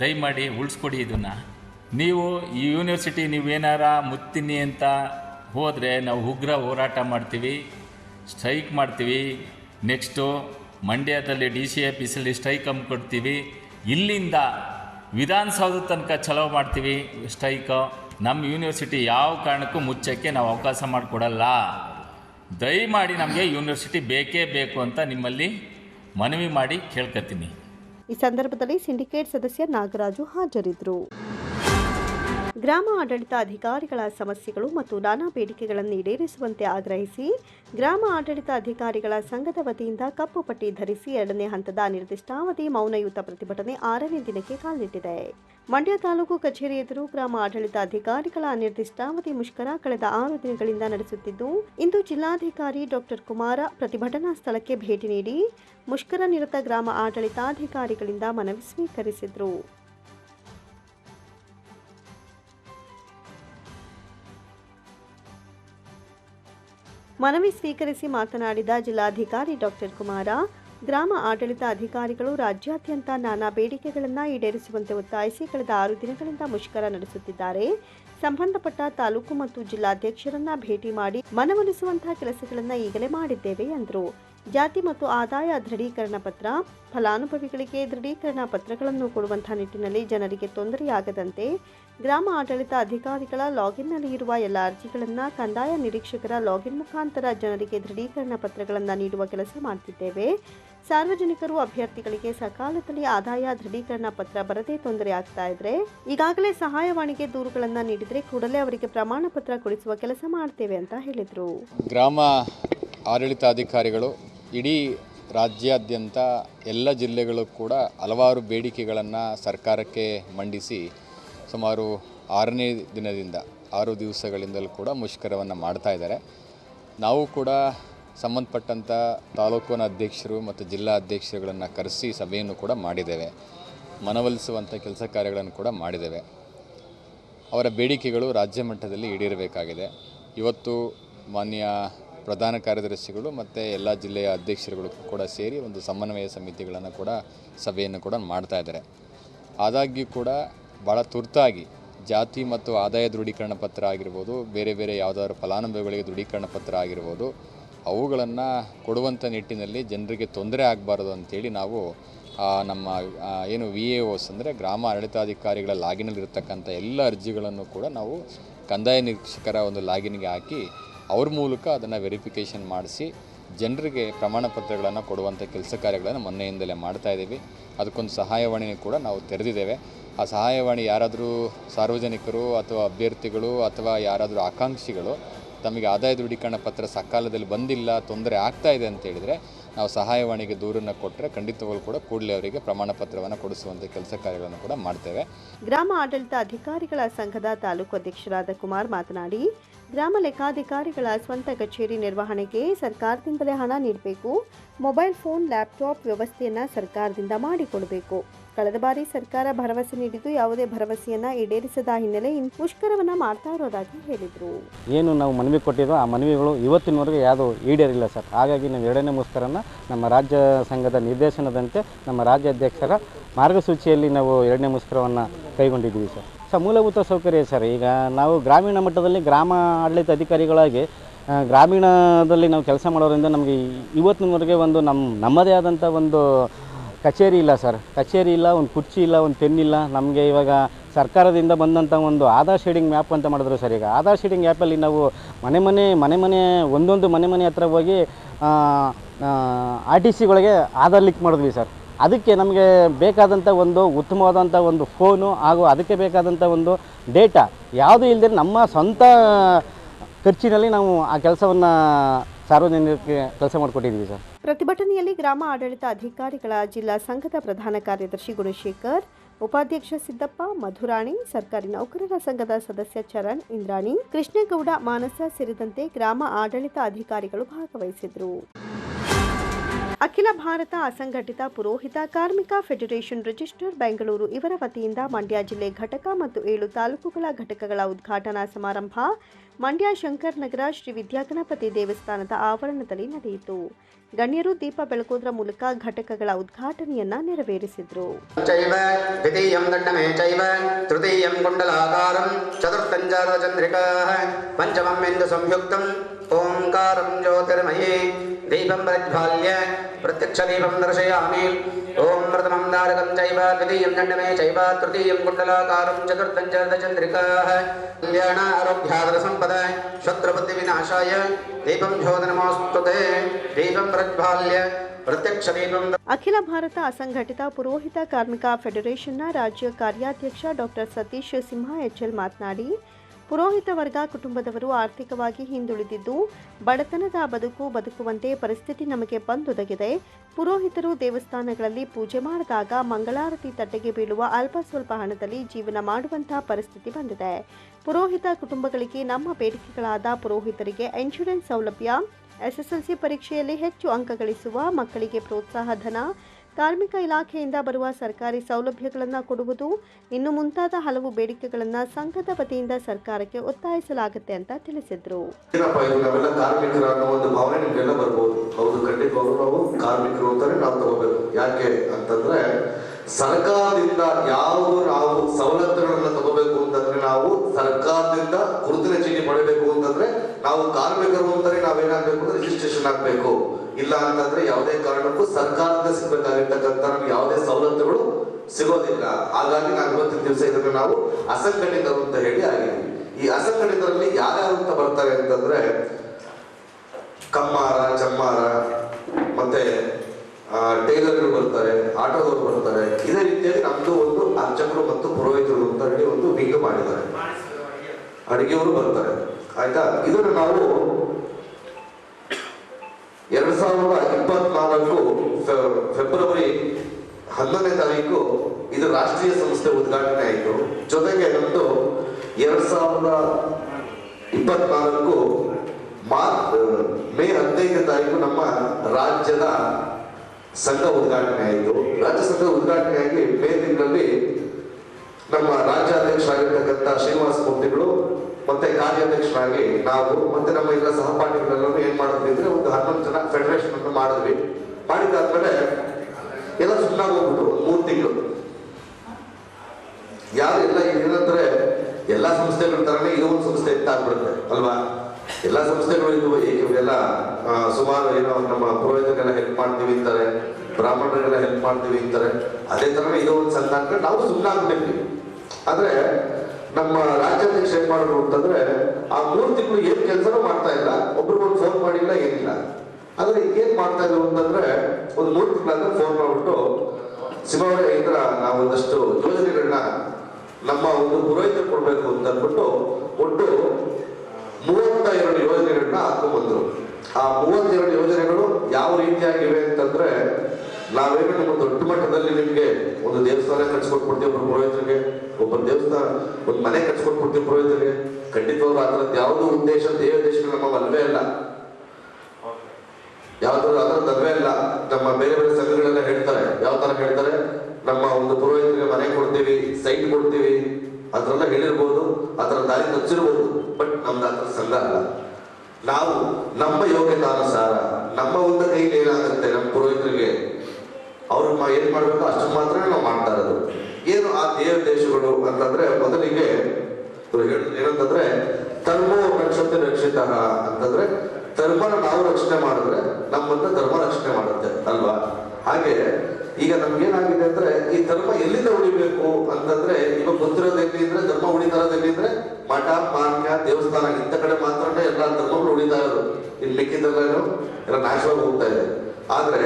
ದಯಮಾಡಿ ಉಳಿಸ್ಕೊಡಿ ಇದನ್ನು. ನೀವು ಈ ಯೂನಿವರ್ಸಿಟಿ ನೀವೇನಾರ ಮುತ್ತಿನಿ ಅಂತ ಹೋದರೆ ನಾವು ಉಗ್ರ ಹೋರಾಟ ಮಾಡ್ತೀವಿ, ಸ್ಟ್ರೈಕ್ ಮಾಡ್ತೀವಿ. ನೆಕ್ಸ್ಟು ಮಂಡ್ಯದಲ್ಲಿ ಡಿ ಸಿ ಆಫೀಸಲ್ಲಿ ಸ್ಟ್ರೈಕ್ ಹಮ್ಮಿಕೊಡ್ತೀವಿ ಇಲ್ಲಿಂದ ವಿಧಾನಸೌಧ ತನಕ ಚಲೋ ಮಾಡ್ತೀವಿ, ಸ್ಟ್ರೈಕ್. ನಮ್ಮ ಯೂನಿವರ್ಸಿಟಿ ಯಾವ ಕಾರಣಕ್ಕೂ ಮುಚ್ಚಕ್ಕೆ ನಾವು ಅವಕಾಶ ಮಾಡಿಕೊಡಲ್ಲ. ದಯಮಾಡಿ ನಮಗೆ ಯೂನಿವರ್ಸಿಟಿ ಬೇಕೇ ಬೇಕು ಅಂತ ನಿಮ್ಮಲ್ಲಿ ಮನವಿ ಮಾಡಿ ಕೇಳ್ಕೊತೀನಿ ಈ ಸಂದರ್ಭದಲ್ಲಿ ಸಿಂಡಿಕೇಟ್ ಸದಸ್ಯ ನಾಗರಾಜು ಹಾಜರಿದ್ದರು ಗ್ರಾಮ ಆಡಳಿತ ಅಧಿಕಾರಿಗಳ ಸಮಸ್ಯೆಗಳು ಮತ್ತು ನಾನಾ ಬೇಡಿಕೆಗಳನ್ನು ಈಡೇರಿಸುವಂತೆ ಆಗ್ರಹಿಸಿ ಗ್ರಾಮ ಆಡಳಿತ ಅಧಿಕಾರಿಗಳ ಸಂಘದ ವತಿಯಿಂದ ಕಪ್ಪು ಪಟ್ಟಿ ಧರಿಸಿ ಎರಡನೇ ಹಂತದ ನಿರ್ದಿಷ್ಟಾವಧಿ ಮೌನಯುತ ಪ್ರತಿಭಟನೆ ಆರನೇ ದಿನಕ್ಕೆ ಕಾಲಿಟ್ಟಿದೆ. ಮಂಡ್ಯ ತಾಲೂಕು ಕಚೇರಿ ಎದುರು ಗ್ರಾಮ ಆಡಳಿತ ಅಧಿಕಾರಿಗಳ ಅನಿರ್ದಿಷ್ಟಾವಧಿ ಮುಷ್ಕರ ಕಳೆದ ಆರು ದಿನಗಳಿಂದ ನಡೆಸುತ್ತಿದ್ದು, ಇಂದು ಜಿಲ್ಲಾಧಿಕಾರಿ ಡಾಕ್ಟರ್ ಕುಮಾರ ಪ್ರತಿಭಟನಾ ಸ್ಥಳಕ್ಕೆ ಭೇಟಿ ನೀಡಿ ಮುಷ್ಕರ ನಿರತ ಗ್ರಾಮ ಆಡಳಿತಾಧಿಕಾರಿಗಳಿಂದ ಮನವಿ ಸ್ವೀಕರಿಸಿದರು. ಮನವಿ ಸ್ವೀಕರಿಸಿ ಮಾತನಾಡಿದ ಜಿಲ್ಲಾಧಿಕಾರಿ ಡಾಕ್ಟರ್ ಕುಮಾರ, ಗ್ರಾಮ ಆಡಳಿತ ಅಧಿಕಾರಿಗಳು ರಾಜ್ಯಾದ್ಯಂತ ನಾನಾ ಬೇಡಿಕೆಗಳನ್ನು ಈಡೇರಿಸುವಂತೆ ಒತ್ತಾಯಿಸಿ ಕಳೆದ ಆರು ದಿನಗಳಿಂದ ಮುಷ್ಕರ ನಡೆಸುತ್ತಿದ್ದಾರೆ. ಸಂಬಂಧಪಟ್ಟ ತಾಲೂಕು ಮತ್ತು ಜಿಲ್ಲಾಧ್ಯಕ್ಷರನ್ನ ಭೇಟಿ ಮಾಡಿ ಮನವೊಲಿಸುವಂತಹ ಕೆಲಸಗಳನ್ನು ಈಗಲೇ ಮಾಡಿದ್ದೇವೆ ಎಂದರು. ಜಾತಿ ಮತ್ತು ಆದಾಯ ದೃಢೀಕರಣ ಪತ್ರ, ಫಲಾನುಭವಿಗಳಿಗೆ ದೃಢೀಕರಣ ಪತ್ರಗಳನ್ನು ಕೊಡುವಂತಹ ನಿಟ್ಟಿನಲ್ಲಿ ಜನರಿಗೆ ತೊಂದರೆಯಾಗದಂತೆ ಗ್ರಾಮ ಆಡಳಿತ ಅಧಿಕಾರಿಗಳ ಲಾಗಿನ್ನಲ್ಲಿ ಇರುವ ಎಲ್ಲ ಅರ್ಜಿಗಳನ್ನು ಕಂದಾಯ ನಿರೀಕ್ಷಕರ ಲಾಗಿನ್ ಮುಖಾಂತರ ಜನರಿಗೆ ದೃಢೀಕರಣ ಪತ್ರಗಳನ್ನು ನೀಡುವ ಕೆಲಸ ಮಾಡುತ್ತಿದ್ದೇವೆ ಸಾರ್ವಜನಿಕರು ಅಭ್ಯರ್ಥಿಗಳಿಗೆ ಸಕಾಲದಲ್ಲಿ ಆದಾಯ ದೃಢೀಕರಣ ಪತ್ರ ಬರದೇ ತೊಂದರೆ ಆಗ್ತಾ ಇದ್ರೆ, ಈಗಾಗಲೇ ಸಹಾಯವಾಣಿಗೆ ದೂರುಗಳನ್ನು ನೀಡಿದರೆ ಕೂಡಲೇ ಅವರಿಗೆ ಪ್ರಮಾಣ ಪತ್ರ ಕೊಡಿಸುವ ಕೆಲಸ ಮಾಡ್ತೇವೆ ಅಂತ ಹೇಳಿದರು. ಗ್ರಾಮ ಆಡಳಿತಾಧಿಕಾರಿಗಳು ಇಡೀ ರಾಜ್ಯಾದ್ಯಂತ ಎಲ್ಲ ಜಿಲ್ಲೆಗಳು ಕೂಡ ಹಲವಾರು ಬೇಡಿಕೆಗಳನ್ನು ಸರ್ಕಾರಕ್ಕೆ ಮಂಡಿಸಿ ಸುಮಾರು ಆರನೇ ದಿನದಿಂದ ಆರು ದಿವಸಗಳಿಂದಲೂ ಕೂಡ ಮುಷ್ಕರವನ್ನು ಮಾಡ್ತಾ ಇದ್ದಾರೆ. ನಾವು ಕೂಡ ಸಂಬಂಧಪಟ್ಟಂಥ ತಾಲೂಕಿನ ಅಧ್ಯಕ್ಷರು ಮತ್ತು ಜಿಲ್ಲಾ ಅಧ್ಯಕ್ಷರುಗಳನ್ನು ಕರೆಸಿ ಸಭೆಯನ್ನು ಕೂಡ ಮಾಡಿದ್ದೇವೆ. ಮನವೊಲಿಸುವಂಥ ಕೆಲಸ ಕಾರ್ಯಗಳನ್ನು ಕೂಡ ಮಾಡಿದ್ದೇವೆ. ಅವರ ಬೇಡಿಕೆಗಳು ರಾಜ್ಯ ಮಟ್ಟದಲ್ಲಿ ಈಡೇರಬೇಕಾಗಿದೆ. ಇವತ್ತು ಮಾನ್ಯ ಪ್ರಧಾನ ಕಾರ್ಯದರ್ಶಿಗಳು ಮತ್ತು ಎಲ್ಲ ಜಿಲ್ಲೆಯ ಅಧ್ಯಕ್ಷರುಗಳು ಕೂಡ ಸೇರಿ ಒಂದು ಸಮನ್ವಯ ಸಮಿತಿಗಳನ್ನು ಕೂಡ ಸಭೆಯನ್ನು ಕೂಡ ಮಾಡ್ತಾ ಇದ್ದಾರೆ. ಆದಾಗ್ಯೂ ಕೂಡ ಭಾಳ ತುರ್ತಾಗಿ ಜಾತಿ ಮತ್ತು ಆದಾಯ ದೃಢೀಕರಣ ಪತ್ರ ಆಗಿರ್ಬೋದು, ಬೇರೆ ಬೇರೆ ಯಾವುದಾದ್ರು ಫಲಾನುಭವಿಗಳಿಗೆ ದೃಢೀಕರಣ ಪತ್ರ ಆಗಿರ್ಬೋದು, ಅವುಗಳನ್ನು ಕೊಡುವಂಥ ನಿಟ್ಟಿನಲ್ಲಿ ಜನರಿಗೆ ತೊಂದರೆ ಆಗಬಾರ್ದು ಅಂಥೇಳಿ ನಾವು ನಮ್ಮ ಏನು ವಿ ಎ ಓಸ್ ಅಂದರೆ ಗ್ರಾಮ ಆಡಳಿತಾಧಿಕಾರಿಗಳ ಲಾಗಿನಲ್ಲಿ ಇರತಕ್ಕಂಥ ಎಲ್ಲ ಅರ್ಜಿಗಳನ್ನು ಕೂಡ ನಾವು ಕಂದಾಯ ನಿರೀಕ್ಷಕರ ಒಂದು ಲಾಗಿನ್ಗೆ ಹಾಕಿ, ಅವ್ರ ಮೂಲಕ ಅದನ್ನು ವೆರಿಫಿಕೇಷನ್ ಮಾಡಿಸಿ ಜನರಿಗೆ ಪ್ರಮಾಣ ಪತ್ರಗಳನ್ನು ಕೊಡುವಂಥ ಕೆಲಸ ಕಾರ್ಯಗಳನ್ನು ಮೊನ್ನೆಯಿಂದಲೇ ಮಾಡ್ತಾ ಇದ್ದೀವಿ. ಅದಕ್ಕೊಂದು ಸಹಾಯವಾಣಿ ಕೂಡ ನಾವು ತೆರೆದಿದ್ದೇವೆ. ಆ ಸಹಾಯವಾಣಿ ಯಾರಾದರೂ ಸಾರ್ವಜನಿಕರು ಅಥವಾ ಅಭ್ಯರ್ಥಿಗಳು ಅಥವಾ ಯಾರಾದರೂ ಆಕಾಂಕ್ಷಿಗಳು ತಮಗೆ ಆದಾಯ ದೃಢೀಕರಣ ಪತ್ರ ಸಕಾಲದಲ್ಲಿ ಬಂದಿಲ್ಲ, ತೊಂದರೆ ಆಗ್ತಾ ಇದೆ ಅಂತ ಹೇಳಿದರೆ ನಾವು ಸಹಾಯವಾಣಿಗೆ ದೂರನ್ನು ಕೊಟ್ಟರೆ ಖಂಡಿತವಾಗಲೂ ಕೂಡ ಕೂಡಲೇ ಅವರಿಗೆ ಪ್ರಮಾಣ ಪತ್ರವನ್ನು ಕೊಡಿಸುವಂಥ ಕೆಲಸ ಕಾರ್ಯಗಳನ್ನು ಕೂಡ ಮಾಡ್ತೇವೆ. ಗ್ರಾಮ ಆಡಳಿತ ಅಧಿಕಾರಿಗಳ ಸಂಘದ ತಾಲೂಕು ಅಧ್ಯಕ್ಷರಾದ ಕುಮಾರ್ ಮಾತನಾಡಿ ಗ್ರಾಮ ಲೆಕ್ಕಾಧಿಕಾರಿಗಳ ಸ್ವಂತ ಕಚೇರಿ ನಿರ್ವಹಣೆಗೆ ಸರ್ಕಾರದಿಂದಲೇ ಹಣ ನೀಡಬೇಕು. ಮೊಬೈಲ್ ಫೋನ್, ಲ್ಯಾಪ್ಟಾಪ್ ವ್ಯವಸ್ಥೆಯನ್ನು ಸರ್ಕಾರದಿಂದ ಮಾಡಿಕೊಡಬೇಕು. ಕಳೆದ ಬಾರಿ ಸರ್ಕಾರ ಭರವಸೆ ನೀಡಿದ್ದು ಯಾವುದೇ ಭರವಸೆಯನ್ನು ಈಡೇರಿಸದ ಹಿನ್ನೆಲೆ ಇನ್- ಮುಷ್ಕರವನ್ನ ಮಾಡ್ತಾ ಇರೋದಾಗಿ ಹೇಳಿದರು. ಏನು ನಾವು ಮನವಿ ಕೊಟ್ಟಿದ್ದೋ ಆ ಮನವಿಗಳು ಇವತ್ತಿನವರೆಗೆ ಯಾವುದೂ ಈಡೇರಿಲ್ಲ ಸರ್. ಹಾಗಾಗಿ ನಾವು ಎರಡನೇ ಮುಷ್ಕರನ ನಮ್ಮ ರಾಜ್ಯ ಸಂಘದ ನಿರ್ದೇಶನದಂತೆ ನಮ್ಮ ರಾಜ್ಯಾಧ್ಯಕ್ಷರ ಮಾರ್ಗಸೂಚಿಯಲ್ಲಿ ನಾವು ಎರಡನೇ ಮುಷ್ಕರವನ್ನು ಕೈಗೊಂಡಿದ್ದೀವಿ ಸರ್. ಸರ್ ಮೂಲಭೂತ ಸೌಕರ್ಯ ಸರ್. ಈಗ ನಾವು ಗ್ರಾಮೀಣ ಮಟ್ಟದಲ್ಲಿ ಗ್ರಾಮ ಆಡಳಿತ ಅಧಿಕಾರಿಗಳಾಗಿ ಗ್ರಾಮೀಣದಲ್ಲಿ ನಾವು ಕೆಲಸ ಮಾಡೋದ್ರಿಂದ ನಮಗೆ ಇವತ್ತಿನವರೆಗೆ ಒಂದು ನಮ್ಮ ನಮ್ಮದೇ ಆದಂಥ ಒಂದು ಕಚೇರಿ ಇಲ್ಲ ಸರ್. ಕಚೇರಿ ಇಲ್ಲ, ಒಂದು ಕುರ್ಚಿ ಇಲ್ಲ, ಒಂದು ತೆನ್ನಿಲ್ಲ ನಮಗೆ ಇವಾಗ ಸರ್ಕಾರದಿಂದ ಬಂದಂಥ ಒಂದು ಆಧಾರ್ ಶೇಡಿಂಗ್ ಮ್ಯಾಪ್ ಅಂತ ಮಾಡಿದ್ರು ಸರ್. ಈಗ ಆಧಾರ್ ಶೇಡಿಂಗ್ ಆ್ಯಪಲ್ಲಿ ನಾವು ಮನೆ ಮನೆ ಮನೆ ಮನೆ, ಒಂದೊಂದು ಮನೆ ಮನೆ ಹತ್ರ ಹೋಗಿ ಆರ್ ಟಿ ಸಿಗಳಿಗೆ ಆಧಾರ್ ಲಿಂಕ್ ಮಾಡಿದ್ವಿ ಸರ್. ಅದಕ್ಕೆ ನಮಗೆ ಬೇಕಾದಂಥ ಒಂದು ಉತ್ತಮವಾದಂಥ ಒಂದು ಫೋನು ಹಾಗೂ ಅದಕ್ಕೆ ಬೇಕಾದಂಥ ಒಂದು ಡೇಟಾ ಯಾವುದೂ ಇಲ್ಲದೆ ನಮ್ಮ ಸ್ವಂತ ಖರ್ಚಿನಲ್ಲಿ ನಾವು ಆ ಕೆಲಸವನ್ನು ಸಾರ್ವಜನಿಕರಿಗೆ ಕೆಲಸ ಮಾಡಿಕೊಟ್ಟಿದ್ದೀವಿ ಸರ್. ಪ್ರತಿಭಟನೆಯಲ್ಲಿ ಗ್ರಾಮ ಆಡಳಿತ ಅಧಿಕಾರಿಗಳ ಜಿಲ್ಲಾ ಸಂಘದ ಪ್ರಧಾನ ಕಾರ್ಯದರ್ಶಿ ಗುಣಶೇಖರ್, ಉಪಾಧ್ಯಕ್ಷ ಸಿದ್ದಪ್ಪ, ಮಧುರಾಣಿ, ಸರ್ಕಾರಿ ನೌಕರರ ಸಂಘದ ಸದಸ್ಯ ಚರಣ್, ಇಂದ್ರಾಣಿ, ಕೃಷ್ಣೇಗೌಡ, ಮಾನಸ ಸೇರಿದಂತೆ ಗ್ರಾಮ ಆಡಳಿತ ಅಧಿಕಾರಿಗಳು ಭಾಗವಹಿಸಿದ್ರು ಅಖಿಲ ಭಾರತ ಅಸಂಘಟಿತ ಪುರೋಹಿತ ಕಾರ್ಮಿಕ ಫೆಡರೇಷನ್ ರಿಜಿಸ್ಟರ್ ಬೆಂಗಳೂರು ಇವರ ವತಿಯಿಂದ ಮಂಡ್ಯ ಜಿಲ್ಲೆ ಘಟಕ ಮತ್ತು ಏಳು ತಾಲೂಕುಗಳ ಘಟಕಗಳ ಉದ್ಘಾಟನಾ ಸಮಾರಂಭ ಮಂಡ್ಯ ಶಂಕರ್ ನಗರ ಶ್ರೀ ವಿದ್ಯಾಗಣಪತಿ ದೇವಸ್ಥಾನದ ಆವರಣದಲ್ಲಿ ನಡೆಯಿತು. ಗಣ್ಯರು ದೀಪ ಬೆಳಕೋದ್ರ ಮೂಲಕ ಘಟಕಗಳ ಉದ್ಘಾಟನೆಯನ್ನ ನೆರವೇರಿಸಿದ್ರು. ಚಂದ್ರಿಕಾ ಪಂಚಮಂ ಎಂದು ಸಂಯುಕ್ತಂ ಓಂಕಾರಂ ಜ್ಯೋತಿರ್ಮಯೇ चतुर्थं चारुचन्द्रिकाः पञ्चमम् इन्दुसंयुक्तम् ओङ्कारं ज्योतिर्मयी दीपं प्रज्वाल्य प्रत्यक्षदीपं दर्शयामि ॐ प्रथमं दारकं चैव द्वितीयं दण्डमे चैव तृतीयं कुण्डलाकारं चतुर्थं च दशन्द्रिकाः कल्याणारोग्यादरसम्पद शत्रुबुद्धिविनाशाय दीपं ज्योतिनमोऽस्तु ते दीपं प्रज्वाल्य प्रत्यक्षदीपं ಅಖಿಲ ಭಾರತ ಅಸಂಘಟಿತ ಪುರೋಹಿತ ಕಾರ್ಮಿಕ ಫೆಡರೇಷನ್ನ ರಾಜ್ಯ ಕಾರ್ಯಾಧ್ಯಕ್ಷ ಡಾಕ್ಟರ್ ಸತೀಶ್ ಸಿಂಹ ಎಚ್ಎಲ್ ಮಾತನಾಡಿ ಪುರೋಹಿತ ವರ್ಗ ಕುಟುಂಬದವರು ಆರ್ಥಿಕವಾಗಿ ಹಿಂದುಳಿದಿದ್ದು, ಬಡತನದ ಬದುಕು ಬದುಕುವಂತೆ ಪರಿಸ್ಥಿತಿ ನಮಗೆ ಬಂದೊದಗಿದೆ. ಪುರೋಹಿತರು ದೇವಸ್ಥಾನಗಳಲ್ಲಿ ಪೂಜೆ ಮಾಡಿದಾಗ ಮಂಗಳಾರತಿ ತಟ್ಟೆಗೆ ಬೀಳುವ ಅಲ್ಪ ಸ್ವಲ್ಪ ಹಣದಲ್ಲಿ ಜೀವನ ಮಾಡುವಂತಹ ಪರಿಸ್ಥಿತಿ ಬಂದಿದೆ. ಪುರೋಹಿತ ಕುಟುಂಬಗಳಿಗೆ ನಮ್ಮ ಬೇಡಿಕೆಗಳಾದ ಪುರೋಹಿತರಿಗೆ ಇನ್ಶೂರೆನ್ಸ್ ಸೌಲಭ್ಯ ಎಸ್ಎಸ್ಎಲ್ಸಿ ಪರೀಕ್ಷೆಯಲ್ಲಿ ಹೆಚ್ಚು ಅಂಕ ಗಳಿಸುವ, ಮಕ್ಕಳಿಗೆ ಪ್ರೋತ್ಸಾಹ, ಧನ ಕಾರ್ಮಿಕ ಇಲಾಖೆಯಿಂದ ಬರುವ ಸರ್ಕಾರಿ ಸೌಲಭ್ಯಗಳನ್ನು ಕೊಡುವುದು, ಇನ್ನು ಮುಂತಾದ ಹಲವು ಬೇಡಿಕೆಗಳನ್ನು ಸಂಘದ ವತಿಯಿಂದ ಸರ್ಕಾರಕ್ಕೆ ಒತ್ತಾಯಿಸಲಾಗುತ್ತೆ ಅಂತ ತಿಳಿಸಿದರು. ಸರ್ಕಾರದಿಂದ ಯಾವ ನಾವು ಸವಲತ್ತುಗಳನ್ನ ತಗೋಬೇಕು ಅಂತಂದ್ರೆ ನಾವು ಸರ್ಕಾರದಿಂದ ಗುರುತಿನ ಚೀಟಿ ಪಡಿಬೇಕು ಅಂತಂದ್ರೆ ನಾವು ಕಾರ್ಮಿಕರು ಅಂತಾನೆ ನಾವೇನಾಗ್ಬೇಕು ರಿಜಿಸ್ಟ್ರೇಷನ್ ಆಗ್ಬೇಕು. ಇಲ್ಲ ಅಂತಂದ್ರೆ ಯಾವುದೇ ಕಾರಣಕ್ಕೂ ಸರ್ಕಾರದಿಂದ ಸಿಗಬೇಕಾಗಿರ್ತಕ್ಕಂಥ ನಮ್ಗೆ ಯಾವುದೇ ಸವಲತ್ತುಗಳು ಸಿಗೋದಿಲ್ಲ. ಹಾಗಾಗಿ ನಾನು ಇವತ್ತಿನ ದಿವಸ ಇದನ್ನ ನಾವು ಅಸಂಘಟಿತರು ಅಂತ ಹೇಳಿ ಆಗಿದ್ದೀವಿ. ಈ ಅಸಂಘಟಿತರಲ್ಲಿ ಯಾರ್ಯಾರು ಅಂತ ಬರ್ತಾರೆ ಅಂತಂದ್ರೆ ಕಮ್ಮಾರ, ಚಮ್ಮಾರ, ಮತ್ತೆ ಟೈಲರ್ಗಳು ಬರ್ತಾರೆ ಆಟೋದವರು ಬರ್ತಾರೆ ಇದೇ ರೀತಿಯಾಗಿ ನಮ್ದು ಒಂದು ಅರ್ಚಕರು ಮತ್ತು ಪುರೋಹಿತರು ಅಂತ ಹೇಳಿ ಒಂದು ವಿಂಗ್ ಮಾಡಿದ್ದಾರೆ. ಅಡುಗೆಯವರು ಬರ್ತಾರೆ ಆಯ್ತಾ? ಇದನ್ನು ನಾವು ಎರಡ್ ಸಾವಿರದ ಇಪ್ಪತ್ನಾಲ್ಕು ಫೆಬ್ರವರಿ ಹನ್ನೊಂದನೇ ತಾರೀಕು ಇದು ರಾಷ್ಟ್ರೀಯ ಸಂಸ್ಥೆ ಉದ್ಘಾಟನೆ ಆಯಿತು. ಜೊತೆಗೆ ನಮ್ಮದು ಎರಡ್ ಸಾವಿರದ ಇಪ್ಪತ್ನಾಲ್ಕು ಮಾರ್ಚ್ ಮೇ ಹದಿನೈದನೇ ತಾರೀಕು ನಮ್ಮ ರಾಜ್ಯದ ಸಂಘ ಉದ್ಘಾಟನೆ ಆಯಿತು. ರಾಜ್ಯ ಸಂಘ ಉದ್ಘಾಟನೆಯಾಗಿ ಮೇ ತಿಂಗಳಲ್ಲಿ ನಮ್ಮ ರಾಜ್ಯಾಧ್ಯಕ್ಷರಾಗಿರ್ತಕ್ಕಂಥ ಶ್ರೀನಿವಾಸ ಮೂರ್ತಿಗಳು, ಮತ್ತೆ ಕಾರ್ಯಾಧ್ಯಕ್ಷರಾಗಿ ನಾವು, ಮತ್ತೆ ನಮ್ಮ ಎಲ್ಲ ಸಹಪಾಠಿಗಳೆಲ್ಲರೂ ಏನ್ ಮಾಡಿದ್ವಿ ಅಂದ್ರೆ ಒಂದು ಹನ್ನೊಂದು ಜನ ಫೆಡರೇಷನ್ ಅನ್ನು ಮಾಡಿದ್ವಿ. ಮಾಡಿದ್ದಾದ್ಮೇಲೆ ಎಲ್ಲ ಸುಮ್ಮನಾಗಿ ಹೋಗ್ಬಿಟ್ಟು ಮೂರು ತಿಂಗಳು. ಯಾರು ಎಲ್ಲ ಏನಂದ್ರೆ, ಎಲ್ಲ ಸಂಸ್ಥೆಗಳ ತರನೇ ಇದು ಒಂದು ಸಂಸ್ಥೆ ಅಂತ ಆಗ್ಬಿಡುತ್ತೆ, ಅಲ್ವಾ? ಎಲ್ಲ ಸಂಸ್ಥೆಗಳು ಇದು ಎಲ್ಲ ಇವೆಲ್ಲ ಸುಮಾರು ಏನೋ ನಮ್ಮ ಪುರೋಹಿತರಿಗೆಲ್ಲ ಹೆಲ್ಪ್ ಮಾಡ್ತೀವಿ ಅಂತಾರೆ, ಬ್ರಾಹ್ಮಣರಿಗೆಲ್ಲ ಹೆಲ್ಪ್ ಮಾಡ್ತೀವಿ ಅಂತಾರೆ. ಅದೇ ತರನೇ ಇದು ಒಂದು ಸಂಘ ಅಂದ್ರೆ ನಾವು ಸುಮ್ಮನೆ ಆಗ್ಬಿಟ್ಟಿದ್ವಿ ಆದ್ರೆ ನಮ್ಮ ರಾಜ್ಯಾಧ್ಯಕ್ಷ ಏನ್ ಮಾಡಿದ್ರು ಅಂತಂದ್ರೆ, ಆ ಮೂರು ತಿಂಗಳು ಏನ್ ಕೆಲಸನೂ ಮಾಡ್ತಾ ಇಲ್ಲ, ಒಬ್ರಿಗೊಂದು ಫೋನ್ ಮಾಡಿಲ್ಲ, ಏನಿಲ್ಲ. ಆದ್ರೆ ಏನ್ ಮಾಡ್ತಾ ಇದ್ರು ಅಂತಂದ್ರೆ ಒಂದು ಮೂರು ತಿಂಗಳಾದ್ರೆ ಫೋನ್ ಮಾಡ್ಬಿಟ್ಟು ಸಿಂಹಾವಳಿ ಈ ನಾವು ಒಂದಷ್ಟು ಯೋಜನೆಗಳನ್ನ ನಮ್ಮ ಒಂದು ಪುರೋಹಿತರು ಕೊಡ್ಬೇಕು ಅಂತ ಅಂದ್ಬಿಟ್ಟು ಒಟ್ಟು ಮೂವತ್ತ ಎರಡು ಯೋಜನೆಗಳನ್ನ ಹಾಕೊಂಡ್ಬಂದ್ರು. ಆ ಮೂವತ್ತೆರಡು ಯೋಜನೆಗಳು ಯಾವ ರೀತಿಯಾಗಿವೆ ಅಂತಂದ್ರೆ, ನಾವೇನು ನಮ್ಮ ದೊಡ್ಡ ಮಟ್ಟದಲ್ಲಿ ನಿಮ್ಗೆ ಒಂದು ದೇವಸ್ಥಾನ ಕಟ್ಸ್ಕೊಟ್ಬಿಡ್ತೀವಿ ಒಬ್ಬರು ಪುರೋಹಿತರಿಗೆ ಒಬ್ಬ ದೇವಸ್ಥಾನ, ಒಂದು ಮನೆ ಕಟ್ಸ್ಕೊಟ್ಬಿಡ್ತೀವಿ ಪುರೋಹಿತರಿಗೆ. ಖಂಡಿತವಾಗ್ಲೂ ಆ ಥರದ್ದು ಯಾವುದೋ ಉದ್ದೇಶ ದೇವ ದೇಶಗಳು ನಮ್ಮ ಅಲ್ವೇ ಅಲ್ಲ. ಯಾವ್ದಾದ್ರು ಅದರ ದಬ್ಬೆ ಇಲ್ಲ. ನಮ್ಮ ಬೇರೆ ಬೇರೆ ಸಂಘಗಳೆಲ್ಲ ಹೇಳ್ತಾರೆ. ಯಾವ ತರ ಹೇಳ್ತಾರೆ? ನಮ್ಮ ಒಂದು ಪುರೋಹಿತರಿಗೆ ಮನೆ ಕೊಡ್ತೀವಿ, ಸೈಟ್ ಕೊಡ್ತೀವಿ. ಅದ್ರೆಲ್ಲ ಹೇಳಿರ್ಬೋದು, ಅದರ ದಾರಿ ತಪ್ಪಿಸಿರ್ಬೋದು. ಬಟ್ ನಮ್ದು ಅದರ ಸಂಘ ಅಲ್ಲ. ನಾವು ನಮ್ಮ ಯೋಗ್ಯತಾನುಸಾರ, ನಮ್ಮ ಒಂದು ಕೈಲಿ ಏನಾಗುತ್ತೆ ನಮ್ಮ ಪುರೋಹಿತರಿಗೆ, ಅವ್ರು ಏನ್ ಮಾಡ್ಬೇಕು? ಅಷ್ಟು ಮಾತ್ರ ನಾವು ಮಾಡ್ತಾ ಇರೋದು. ಏನು ಆ ದೇವ ದೇಶಗಳು ಅಂತಂದ್ರೆ ಮೊದಲಿಗೆ ಏನಂತಂದ್ರೆ, ತನ್ಮೋ ರಕ್ಷತೆ ರಕ್ಷಿತ ಅಂತಂದ್ರೆ ಧರ್ಮನ ನಾವು ರಕ್ಷಣೆ ಮಾಡಿದ್ರೆ ನಮ್ಮನ್ನ ಧರ್ಮ ರಕ್ಷಣೆ ಮಾಡುತ್ತೆ, ಅಲ್ವಾ? ಹಾಗೆ ಈಗ ನಮ್ಗೇನಾಗಿದೆ ಅಂದ್ರೆ ಈ ಧರ್ಮ ಎಲ್ಲಿಂದ ಉಳಿಬೇಕು ಅಂತಂದ್ರೆ ಇವಾಗ ಗೊತ್ತಿರೋದು ಎಲ್ಲಿ ಅಂದ್ರೆ ಧರ್ಮ ಉಳಿತಾ ಇರೋದು ಎಲ್ಲಿ ಅಂದ್ರೆ ಮಠ ಮಾನ್ಯ ದೇವಸ್ಥಾನ ಇಂಥ ಕಡೆ ಮಾತ್ರ ಎಲ್ಲ ಧರ್ಮಗಳು ಉಳಿತಾ ಇರೋದು. ಇಲ್ಲಿ ಮಿಕ್ಕಿದೆಲ್ಲೇನು ಎಲ್ಲ ನಾಶವಾಗಿ ಹೋಗ್ತಾ ಇದೆ. ಆದ್ರೆ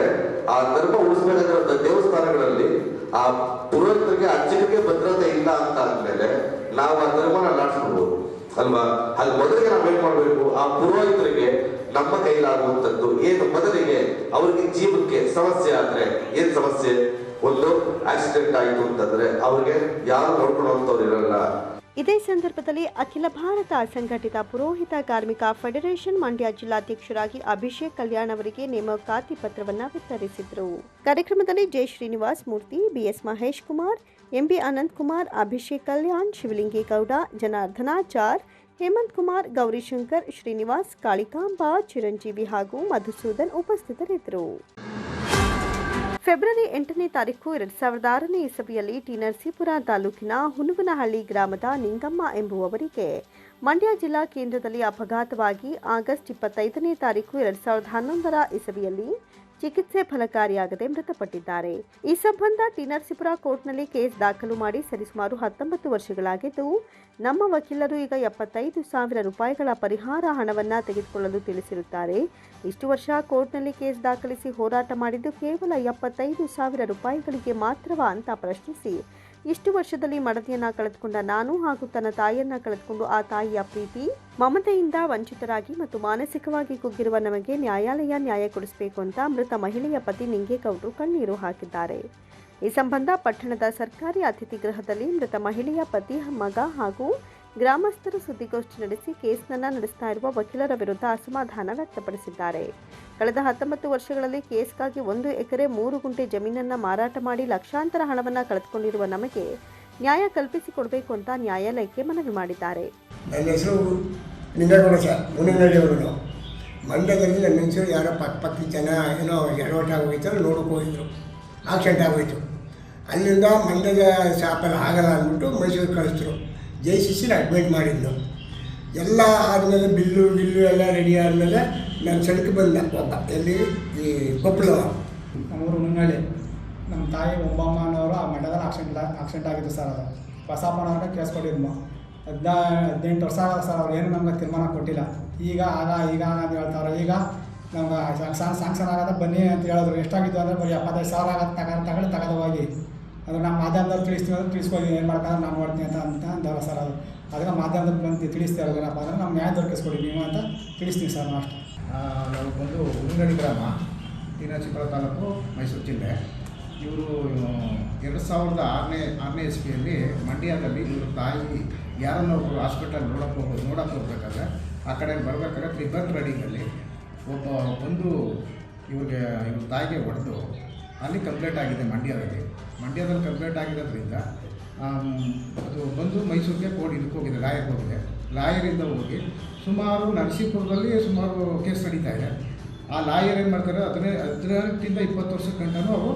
ಆ ಧರ್ಮ ಉಳಿಸ್ಬೇಕಾಗಿರೋ ದೇವಸ್ಥಾನಗಳಲ್ಲಿ ಆ ಪುರೋಹಿತರಿಗೆ ಅರ್ಚಕರಿಗೆ ಭದ್ರತೆ ಇಲ್ಲ ಅಂತ ಅಂದ್ಮೇಲೆ ನಾವು ಆ ಧರ್ಮನ ಅಲ್ಲಾಡ್ಸ್ಬಿಡ್ಬೋದು ಅಲ್ವಾ? ಅಲ್ಲಿ ಮೊದಲಿಗೆ ನಾವೇನ್ ಮಾಡ್ಬೇಕು? ಆ ಪುರೋಹಿತರಿಗೆ ನಮ್ಮ ಕೈಲಾಗುವಂಥದ್ದು. ಏನು? ಮೊದಲಿಗೆ ಅವರಿಗೆ ಜೀವಕ್ಕೆ ಸಮಸ್ಯೆ ಆದ್ರೆ ಏನ್ ಸಮಸ್ಯೆ? ಒಂದು ಆಕ್ಸಿಡೆಂಟ್ ಆಯ್ತು ಅಂತಂದ್ರೆ ಅವ್ರಿಗೆ ಯಾರು ನೋಡ್ಕೊಳ್ಳುವಂಥವ್ರು ಇರಲ್ಲ. ಇದೇ ಸಂದರ್ಭದಲ್ಲಿ ಅಖಿಲ ಭಾರತ ಅಸಂಘಟಿತ ಪುರೋಹಿತ ಕಾರ್ಮಿಕ ಫೆಡರೇಷನ್ ಮಂಡ್ಯ ಜಿಲ್ಲಾಧ್ಯಕ್ಷರಾಗಿ ಅಭಿಷೇಕ್ ಕಲ್ಯಾಣ್ ಅವರಿಗೆ ನೇಮಕಾತಿ ಪತ್ರವನ್ನು ವಿತರಿಸಿದರು. ಕಾರ್ಯಕ್ರಮದಲ್ಲಿ J Srinivas Murthy, B S Mahesh Kumar, M B Ananth Kumar, Abhishek Kalyan, Shivalingegowda Janardhanachar Hemanth Kumar Gowrishankar Srinivas, Kalikamba, Chiranjeevi ಹಾಗೂ ಮಧುಸೂದನ್ ಉಪಸ್ಥಿತರಿದ್ದರು. ಫೆಬ್ರವರಿ ಎಂಟನೇ ತಾರೀಕು ಎರಡ್ ಸಾವಿರದ ಆರನೇ ಇಸವಿಯಲ್ಲಿ ಟಿ ನರಸೀಪುರ ತಾಲೂಕಿನ ಹುನುವನಹಳ್ಳಿ ಗ್ರಾಮದ ನಿಂಗಮ್ಮ ಎಂಬುವವರಿಗೆ ಮಂಡ್ಯ ಜಿಲ್ಲಾ ಕೇಂದ್ರದಲ್ಲಿ ಅಪಘಾತವಾಗಿ ಆಗಸ್ಟ್ ಇಪ್ಪತ್ತೈದನೇ ತಾರೀಕು ಎರಡ್ ಸಾವಿರದ ಹನ್ನೊಂದರ ಇಸವಿಯಲ್ಲಿ ಚಿಕಿತ್ಸೆ ಫಲಕಾರಿಯಾಗದೆ ಮೃತಪಟ್ಟಿದ್ದಾರೆ. ಈ ಸಂಬಂಧ ಟಿ ನರಸೀಪುರ ಕೋರ್ಟ್ನಲ್ಲಿ ಕೇಸ್ ದಾಖಲು ಮಾಡಿ ಸರಿಸುಮಾರು ಹತ್ತೊಂಬತ್ತು ವರ್ಷಗಳಾಗಿದ್ದು, ನಮ್ಮ ವಕೀಲರು ಈಗ ಎಪ್ಪತ್ತೈದು ಸಾವಿರ ರೂಪಾಯಿಗಳ ಪರಿಹಾರ ಹಣವನ್ನು ತೆಗೆದುಕೊಳ್ಳಲು ತಿಳಿಸಿರುತ್ತಾರೆ. ಇಷ್ಟು ವರ್ಷ ಕೋರ್ಟ್ನಲ್ಲಿ ಕೇಸ್ ದಾಖಲಿಸಿ ಹೋರಾಟ ಮಾಡಿದ್ದು ಕೇವಲ ಎಪ್ಪತ್ತೈದು ಸಾವಿರ ರೂಪಾಯಿಗಳಿಗೆ ಮಾತ್ರವಾ ಅಂತ ಪ್ರಶ್ನಿಸಿ ಇಷ್ಟು ವರ್ಷದಲ್ಲಿ ಮಡದಿಯನ್ನ ಕಳೆದುಕೊಂಡ ನಾನು ಹಾಗೂ ತನ್ನ ತಾಯಿಯನ್ನ ಕಳೆದುಕೊಂಡು ಆ ತಾಯಿಯ ಪ್ರೀತಿ, ಮಮತೆಯಿಂದ ವಂಚಿತರಾಗಿ ಮತ್ತು ಮಾನಸಿಕವಾಗಿ ಕುಗ್ಗಿರುವ ನಮಗೆ ನ್ಯಾಯಾಲಯ ನ್ಯಾಯ ಕೊಡಿಸಬೇಕು ಅಂತ ಮೃತ ಮಹಿಳೆಯ ಪತಿ ನಿಂಗೇಗೌಡರು ಕಣ್ಣೀರು ಹಾಕಿದ್ದಾರೆ. ಈ ಸಂಬಂಧ ಪಟ್ಟಣದ ಸರ್ಕಾರಿ ಅತಿಥಿ ಗೃಹದಲ್ಲಿ ಮೃತ ಮಹಿಳೆಯ ಪತಿ, ಮಗ ಹಾಗೂ ಗ್ರಾಮಸ್ಥರು ಸುದ್ದಿಗೋಷ್ಠಿ ನಡೆಸಿ ಕೇಸ್ನನ್ನ ನಡೆಸ್ತಾ ಇರುವ ವಕೀಲರ ವಿರುದ್ಧ ಅಸಮಾಧಾನ ವ್ಯಕ್ತಪಡಿಸಿದ್ದಾರೆ. ಕಳೆದ ಹತ್ತೊಂಬತ್ತು ವರ್ಷಗಳಲ್ಲಿ ಕೇಸ್ಗಾಗಿ ಒಂದು ಎಕರೆ ಮೂರು ಗುಂಟೆ ಜಮೀನನ್ನ ಮಾರಾಟ ಮಾಡಿ ಲಕ್ಷಾಂತರ ಹಣವನ್ನು ಕಳೆದುಕೊಂಡಿರುವ ನಮಗೆ ನ್ಯಾಯ ಕಲ್ಪಿಸಿಕೊಡಬೇಕು ಅಂತ ನ್ಯಾಯಾಲಯಕ್ಕೆ ಮನವಿ ಮಾಡಿದ್ದಾರೆ. ನನ್ನ ಹೆಸರು ನಿಂಗೇಗೌಡ ಸರ್ ಮುನಿನಹಳ್ಳಿಯವರು ನಾವು ಮಂಡ್ಯದಲ್ಲಿ ನನ್ನ ಹೆಸರು ಯಾರೋ ಪಕ್ಕ ಜನ ಏನೋ ಎಡವಟ ಆಗೋಯ್ತು, ನೋಡೋಕೆ ಹೋಗಿದ್ರು. ಆಕ್ಸಿಡೆಂಟ್ ಆಗೋಯ್ತು. ಅಲ್ಲಿಂದ ಮಂಡ್ಯದ ಶಾಪಲ್ಲಿ ಆಗಲ್ಲ ಅಂದ್ಬಿಟ್ಟು ಮೈಸೂರಿಗೆ ಕಳಿಸಿದ್ರು. ಜೆ ಸಿ ಸಿಲಿ ಅಡ್ಮಿಟ್ ಮಾಡಿದ್ದು ಎಲ್ಲ ಆದಮೇಲೆ ಬಿಲ್ಲು ಬಿಲ್ಲು ಎಲ್ಲ ರೆಡಿ ಆದಮೇಲೆ ನಾನು ಸಡಕ್ಕೆ ಬಂದೆ. ಎಲ್ಲಿ? ಈ ಕೊಪ್ಪಳವ. ನಮ್ಮೂರು ಮುನ್ನಳ್ಳಿ ನಮ್ಮ ತಾಯಿ ಒಬ್ಬಮ್ಮನವರು ಆ ಮಂಡ್ಯದಲ್ಲಿ ಆಕ್ಸಿಡೆಂಟ್ ಆಕ್ಸಿಡೆಂಟ್ ಆಗಿದ್ದು ಸರ್ ಅದು. ಬಸಪ್ಪನವ್ರಿಗೆ ಕೇಸ್ ಕೊಟ್ಟಿದ್ವು ಹದಿನಾ ಹದಿನೆಂಟು ವರ್ಷ ಆಗ ಸರ್ ಅವ್ರು. ಏನು ನಮ್ಗೆ ತೀರ್ಮಾನ ಕೊಟ್ಟಿಲ್ಲ. ಈಗ ಆಗ, ಈಗ ಅಂತ ಹೇಳ್ತಾರೆ ಈಗ ನಮ್ಗೆ ಸಾಂಕ್ಷನ್ ಆಗದ ಬನ್ನಿ ಅಂತ ಹೇಳಿದ್ರು. ಎಷ್ಟಾಗಿತ್ತು ಅಂದರೆ ಬರೀ ಎಪ್ಪತ್ತೈದು ಸಾವಿರ ಆಗತ್ತೆ, ತಗೊಂಡು ತಗೊಂಡು ತಗೊಂಡು ಹೋಗಿ. ಅದು ನಮ್ಮ ಮಾಧ್ಯಮದವ್ರು ತಿಳಿಸ್ತೀವಿ ಅಂದ್ರೆ ತಿಳಿಸ್ಕೊಳ್ಳಿ ಏನು ಮಾಡ್ಕೊಂಡ್ರೆ ನಾನು ಮಾಡ್ತೀನಿ ಅಂತ ಅಂತ ಅಂದವ್ರು ಸರ್ ಅದು. ಅದಕ್ಕೆ ಮಾಧ್ಯಮದಲ್ಲಿ ಬಂದು ತಿಳಿಸ್ತಾ ಇರೋದೇನಪ್ಪ ಅಂದ್ರೆ ನಮ್ಮ ನ್ಯಾಯ ದೊರಕಿಸ್ಕೊಡಿ, ನೀವು ಅಂತ ತಿಳಿಸ್ತೀವಿ ಸರ್ ನಾವು ಅಷ್ಟೇ. ನಾವು ಬಂದು ಉಂಗಡಿ ಗ್ರಾಮ ನರಸೀಪುರ ತಾಲೂಕು ಮೈಸೂರು ಜಿಲ್ಲೆ. ಇವರು ಎರಡು ಸಾವಿರದ ಆರನೇ ಆರನೇ ಇಸ್ವಿಯಲ್ಲಿ ಮಂಡ್ಯದಲ್ಲಿ ಇವರು ತಾಯಿ ಯಾರನ್ನೋ ಒಬ್ಬರು ಹಾಸ್ಪಿಟಲ್ ನೋಡಕ್ಕೆ ಹೋಗೋದು ನೋಡಕ್ಕೆ ಹೋಗ್ಬೇಕಾದ್ರೆ ಆ ಕಡೆ ಬರಬೇಕಾದ್ರೆ ತ್ರಿಬರ್ ರೈಡಿಂಗಲ್ಲಿ ಒಬ್ಬ ಬಂದು ಇವ್ರಿಗೆ ಇವ್ರ ತಾಯಿಗೆ ಹೊಡೆದು ಅಲ್ಲಿ ಕಂಪ್ಲೇಂಟ್ ಆಗಿದೆ ಮಂಡ್ಯದಲ್ಲಿ. ಮಂಡ್ಯದಲ್ಲಿ ಕನ್ವರ್ಟ್ ಆಗಿರೋದ್ರಿಂದ ಅದು ಬಂದು ಮೈಸೂರಿಗೆ ಕೋರ್ಟ್ ಇದಕ್ಕೆ ಹೋಗಿದೆ ಲಾಯರ್ಗೆ ಹೋಗಿದೆ. ಲಾಯರಿಂದ ಹೋಗಿ ಸುಮಾರು ನರಸೀಪುರದಲ್ಲಿ ಸುಮಾರು ಕೇಸ್ ನಡೀತಾ ಇದೆ. ಆ ಲಾಯರ್ ಏನು ಮಾಡ್ತಾರೆ ಹದಿನೈದು ಹದಿನೆಂಟಿಂದ ಇಪ್ಪತ್ತು ವರ್ಷ ಗಂಟನೂ ಅವರು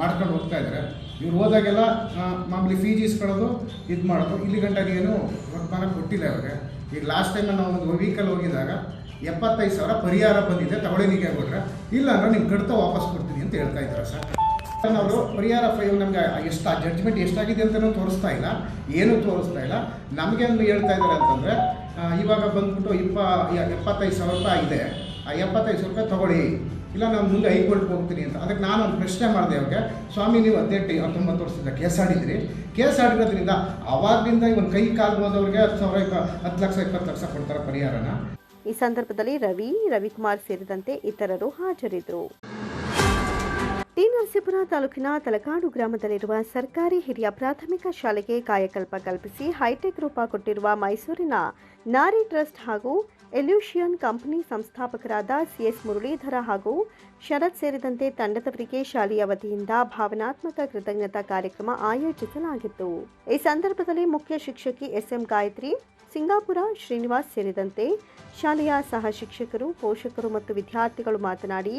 ಮಾಡ್ಕೊಂಡು ಹೋಗ್ತಾ ಇದ್ದಾರೆ. ಇವ್ರು ಹೋದಾಗೆಲ್ಲ ಮಾಮೂಲಿ ಫೀಸ್ ಇಸ್ಕೊಳ್ಳೋದು ಇದು ಮಾಡೋದು. ಇಲ್ಲಿ ಗಂಟ ಏನು ವರ್ಕ್ಮಾನ ಕೊಟ್ಟಿಲ್ಲ ಅವ್ರಿಗೆ ಈಗ ಲಾಸ್ಟ್ ಟೈಮ್ ನಾವು ಒಂದು ವೀಕಲ್ಲಿ ಹೋಗಿದಾಗ ಎಪ್ಪತ್ತೈದು ಸಾವಿರ ಪರಿಹಾರ ಬಂದಿದೆ ತಗೊಳ್ಳಿ ನೀಗೆ ಕೊಟ್ಟರೆ ಇಲ್ಲ ಅಂದ್ರೆ ನಿಮ್ಗೆ ಕಡಿತ ವಾಪಸ್ ಕೊಡ್ತೀನಿ ಅಂತ ಹೇಳ್ತಾ ಇದ್ದಾರೆ ಸರ್. ಅವರು ಪರಿಹಾರ ಫೈಲ್ ನಮಗೆ ಎಷ್ಟು ಆ ಜಡ್ಜ್ಮೆಂಟ್ ಎಷ್ಟಾಗಿದೆ ಅಂತಲೂ ತೋರಿಸ್ತಾ ಇಲ್ಲ. ಏನೂ ತೋರಿಸ್ತಾ ಇಲ್ಲ. ನಮಗೆ ಒಂದು ಹೇಳ್ತಾ ಇದ್ದಾರೆ ಅಂತಂದರೆ ಇವಾಗ ಬಂದ್ಬಿಟ್ಟು ಇಪ್ಪ ಎಪ್ಪತ್ತೈದು ಸಾವಿರ ರೂಪಾಯಿ ಇದೆ ಆ ಎಪ್ಪತ್ತೈದು ಸಾವಿರ ರೂಪಾಯಿ ತಗೊಳ್ಳಿ. ಇಲ್ಲ, ನಾನು ಮುಂದೆ ಹೈಕೋರ್ಟ್ಗೆ ಹೋಗ್ತೀನಿ ಅಂತ. ಅದಕ್ಕೆ ನಾನು ಒಂದು ಪ್ರಶ್ನೆ ಮಾಡಿದೆ ಅವ್ರಿಗೆ ಸ್ವಾಮಿ, ನೀವು ಹದಿನೆಂಟು, ಹತ್ತೊಂಬತ್ತು ವರ್ಷದಿಂದ ಕೇಸ್ ಆಡಿದ್ರಿ. ಕೇಸ್ ಆಡಿರೋದ್ರಿಂದ ಅವಾಗಲಿಂದ ಇವನ್ ಕೈ ಕಾಲು ಹೋದವ್ರಿಗೆ ಹತ್ತು ಸಾವಿರ ಹತ್ತು ಲಕ್ಷ, ಇಪ್ಪತ್ತು ಲಕ್ಷ ಕೊಡ್ತಾರೆ ಪರಿಹಾರನ. ಈ ಸಂದರ್ಭದಲ್ಲಿ ರವಿ, ರವಿಕುಮಾರ್ ಸೇರಿದಂತೆ ಇತರರು ಹಾಜರಿದ್ದರು. ಟಿ ನರಸೀಪುರ ತಾಲೂಕಿನ ತಲಕಾಡು ಗ್ರಾಮದಲ್ಲಿರುವ ಸರ್ಕಾರಿ ಹಿರಿಯ ಪ್ರಾಥಮಿಕ ಶಾಲೆಗೆ ಕಾಯಕಲ್ಪ ಕಲ್ಪಿಸಿ ಹೈಟೆಕ್ ರೂಪ ಕೊಟ್ಟಿರುವ ಮೈಸೂರಿನ ನಾರಿ ಟ್ರಸ್ಟ್ ಹಾಗೂ ಎಲ್ಯೂಷಿಯನ್ ಕಂಪನಿ ಸಂಸ್ಥಾಪಕರಾದ ಸಿಎಸ್ ಮುರಳೀಧರ ಹಾಗೂ ಶರತ್ ಸೇರಿದಂತೆ ತಂಡದವರಿಗೆ ಶಾಲೆಯ ವತಿಯಿಂದ ಭಾವನಾತ್ಮಕ ಕೃತಜ್ಞತಾ ಕಾರ್ಯಕ್ರಮ ಆಯೋಜಿಸಲಾಗಿತ್ತು. ಈ ಸಂದರ್ಭದಲ್ಲಿ ಮುಖ್ಯ ಶಿಕ್ಷಕಿ ಎಸ್ಎಂ ಗಾಯತ್ರಿ, ಸಿಂಗಾಪುರ ಶ್ರೀನಿವಾಸ್ ಸೇರಿದಂತೆ ಶಾಲೆಯ ಸಹ ಶಿಕ್ಷಕರು, ಪೋಷಕರು ಮತ್ತು ವಿದ್ಯಾರ್ಥಿಗಳು ಮಾತನಾಡಿ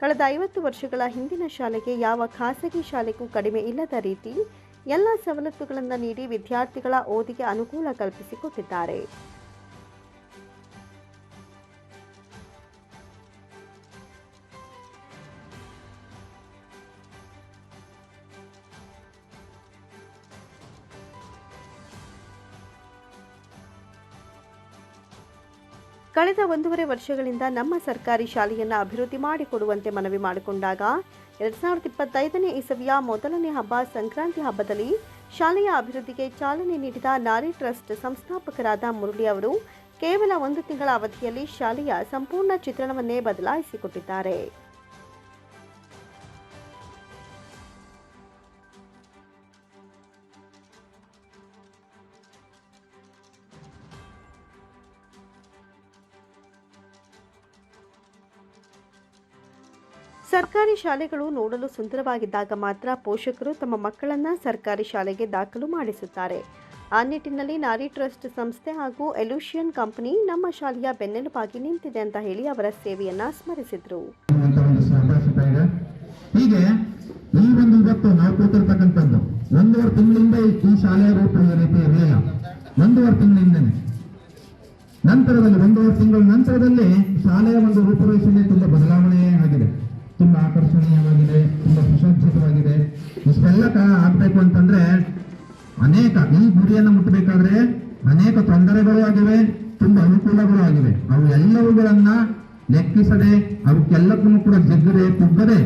ಕಳೆದ ಐವತ್ತು ವರ್ಷಗಳ ಹಿಂದಿನ ಶಾಲೆಗೆ ಯಾವ ಖಾಸಗಿ ಶಾಲೆಗೂ ಕಡಿಮೆ ಇಲ್ಲದ ರೀತಿ ಎಲ್ಲ ಸವಲತ್ತುಗಳನ್ನು ನೀಡಿ ವಿದ್ಯಾರ್ಥಿಗಳ ಓದಿಗೆ ಅನುಕೂಲ ಕಲ್ಪಿಸಿಕೊಟ್ಟಿದ್ದಾರೆ. ಕಳೆದ ಒಂದೂವರೆ ವರ್ಷಗಳಿಂದ ನಮ್ಮ ಸರ್ಕಾರಿ ಶಾಲೆಯನ್ನು ಅಭಿವೃದ್ಧಿ ಮಾಡಿಕೊಡುವಂತೆ ಮನವಿ ಮಾಡಿಕೊಂಡಾಗ ಎರಡ್ ಸಾವಿರದ ಇಪ್ಪತ್ತೈದನೇ ಇಸವಿಯ ಮೊದಲನೇ ಹಬ್ಬ ಸಂಕ್ರಾಂತಿ ಹಬ್ಬದಲ್ಲಿ ಶಾಲೆಯ ಅಭಿವೃದ್ಧಿಗೆ ಚಾಲನೆ ನೀಡಿದ ನಾರಿ ಟ್ರಸ್ಟ್ ಸಂಸ್ಥಾಪಕರಾದ ಮುರಳಿ ಅವರು ಕೇವಲ ಒಂದು ತಿಂಗಳ ಅವಧಿಯಲ್ಲಿ ಶಾಲೆಯ ಸಂಪೂರ್ಣ ಚಿತ್ರಣವನ್ನೇ ಬದಲಾಯಿಸಿಕೊಟ್ಟಿದ್ದಾರೆ. ಸರ್ಕಾರಿ ಶಾಲೆಗಳು ನೋಡಲು ಸುಂದರವಾಗಿದ್ದಾಗ ಮಾತ್ರ ಪೋಷಕರು ತಮ್ಮ ಮಕ್ಕಳನ್ನ ಸರ್ಕಾರಿ ಶಾಲೆಗೆ ದಾಖಲು ಮಾಡಿಸುತ್ತಾರೆ. ಆ ನಿಟ್ಟಿನಲ್ಲಿ ನಾರಿ ಟ್ರಸ್ಟ್ ಸಂಸ್ಥೆ ಹಾಗೂ ಎಲ್ಯೂಷಿಯನ್ ಕಂಪನಿ ನಮ್ಮ ಶಾಲೆಯ ಬೆನ್ನೆಲುಬಾಗಿ ನಿಂತಿದೆ ಅಂತ ಹೇಳಿ ಅವರ ಸೇವೆಯನ್ನ ಸ್ಮರಿಸಿದ್ರು. ಹೀಗೆ ಈ ಒಂದು ಇವತ್ತು ನಾವು ಕೂತಿರ್ತಕ್ಕಂಥದ್ದು, ಒಂದೂವರೆ ತಿಂಗಳಿಂದ ಈ- ರೂಪ ಈ ರೀತಿ ಇರಲಿಲ್ಲ. ಒಂದೂವರೆ ತಿಂಗಳಿಂದನೇ. ನಂತರದಲ್ಲಿ, ಒಂದೂವರೆ ತಿಂಗಳ ನಂತರದಲ್ಲಿ ಶಾಲೆಯ ಒಂದು ರೂಪುರೇಷಣೆ ತುಂಬಾ ಬದಲಾವಣೆ ಆಗಿದೆ. ತುಂಬ ಆಕರ್ಷಣೀಯವಾಗಿದೆ, ತುಂಬಾ ಸುಸಜ್ಜಿತವಾಗಿದೆ. ಇಷ್ಟೆಲ್ಲ ಆಗ್ಬೇಕು ಅಂತಂದ್ರೆ ಅನೇಕ, ಈ ಗುರಿಯನ್ನು ಮುಟ್ಟಬೇಕಾದ್ರೆ ಅನೇಕ ತೊಂದರೆಗಳು ಆಗಿವೆ, ತುಂಬಾ ಅನುಕೂಲಗಳು ಆಗಿವೆ. ಅವು ಎಲ್ಲವುಗಳನ್ನ ಲೆಕ್ಕಿಸದೆ, ಅವಕ್ಕೆಲ್ಲಕ್ಕೂ ಕೂಡ ಜಗ್ಗದೆ, ಕುಗ್ಗದೆ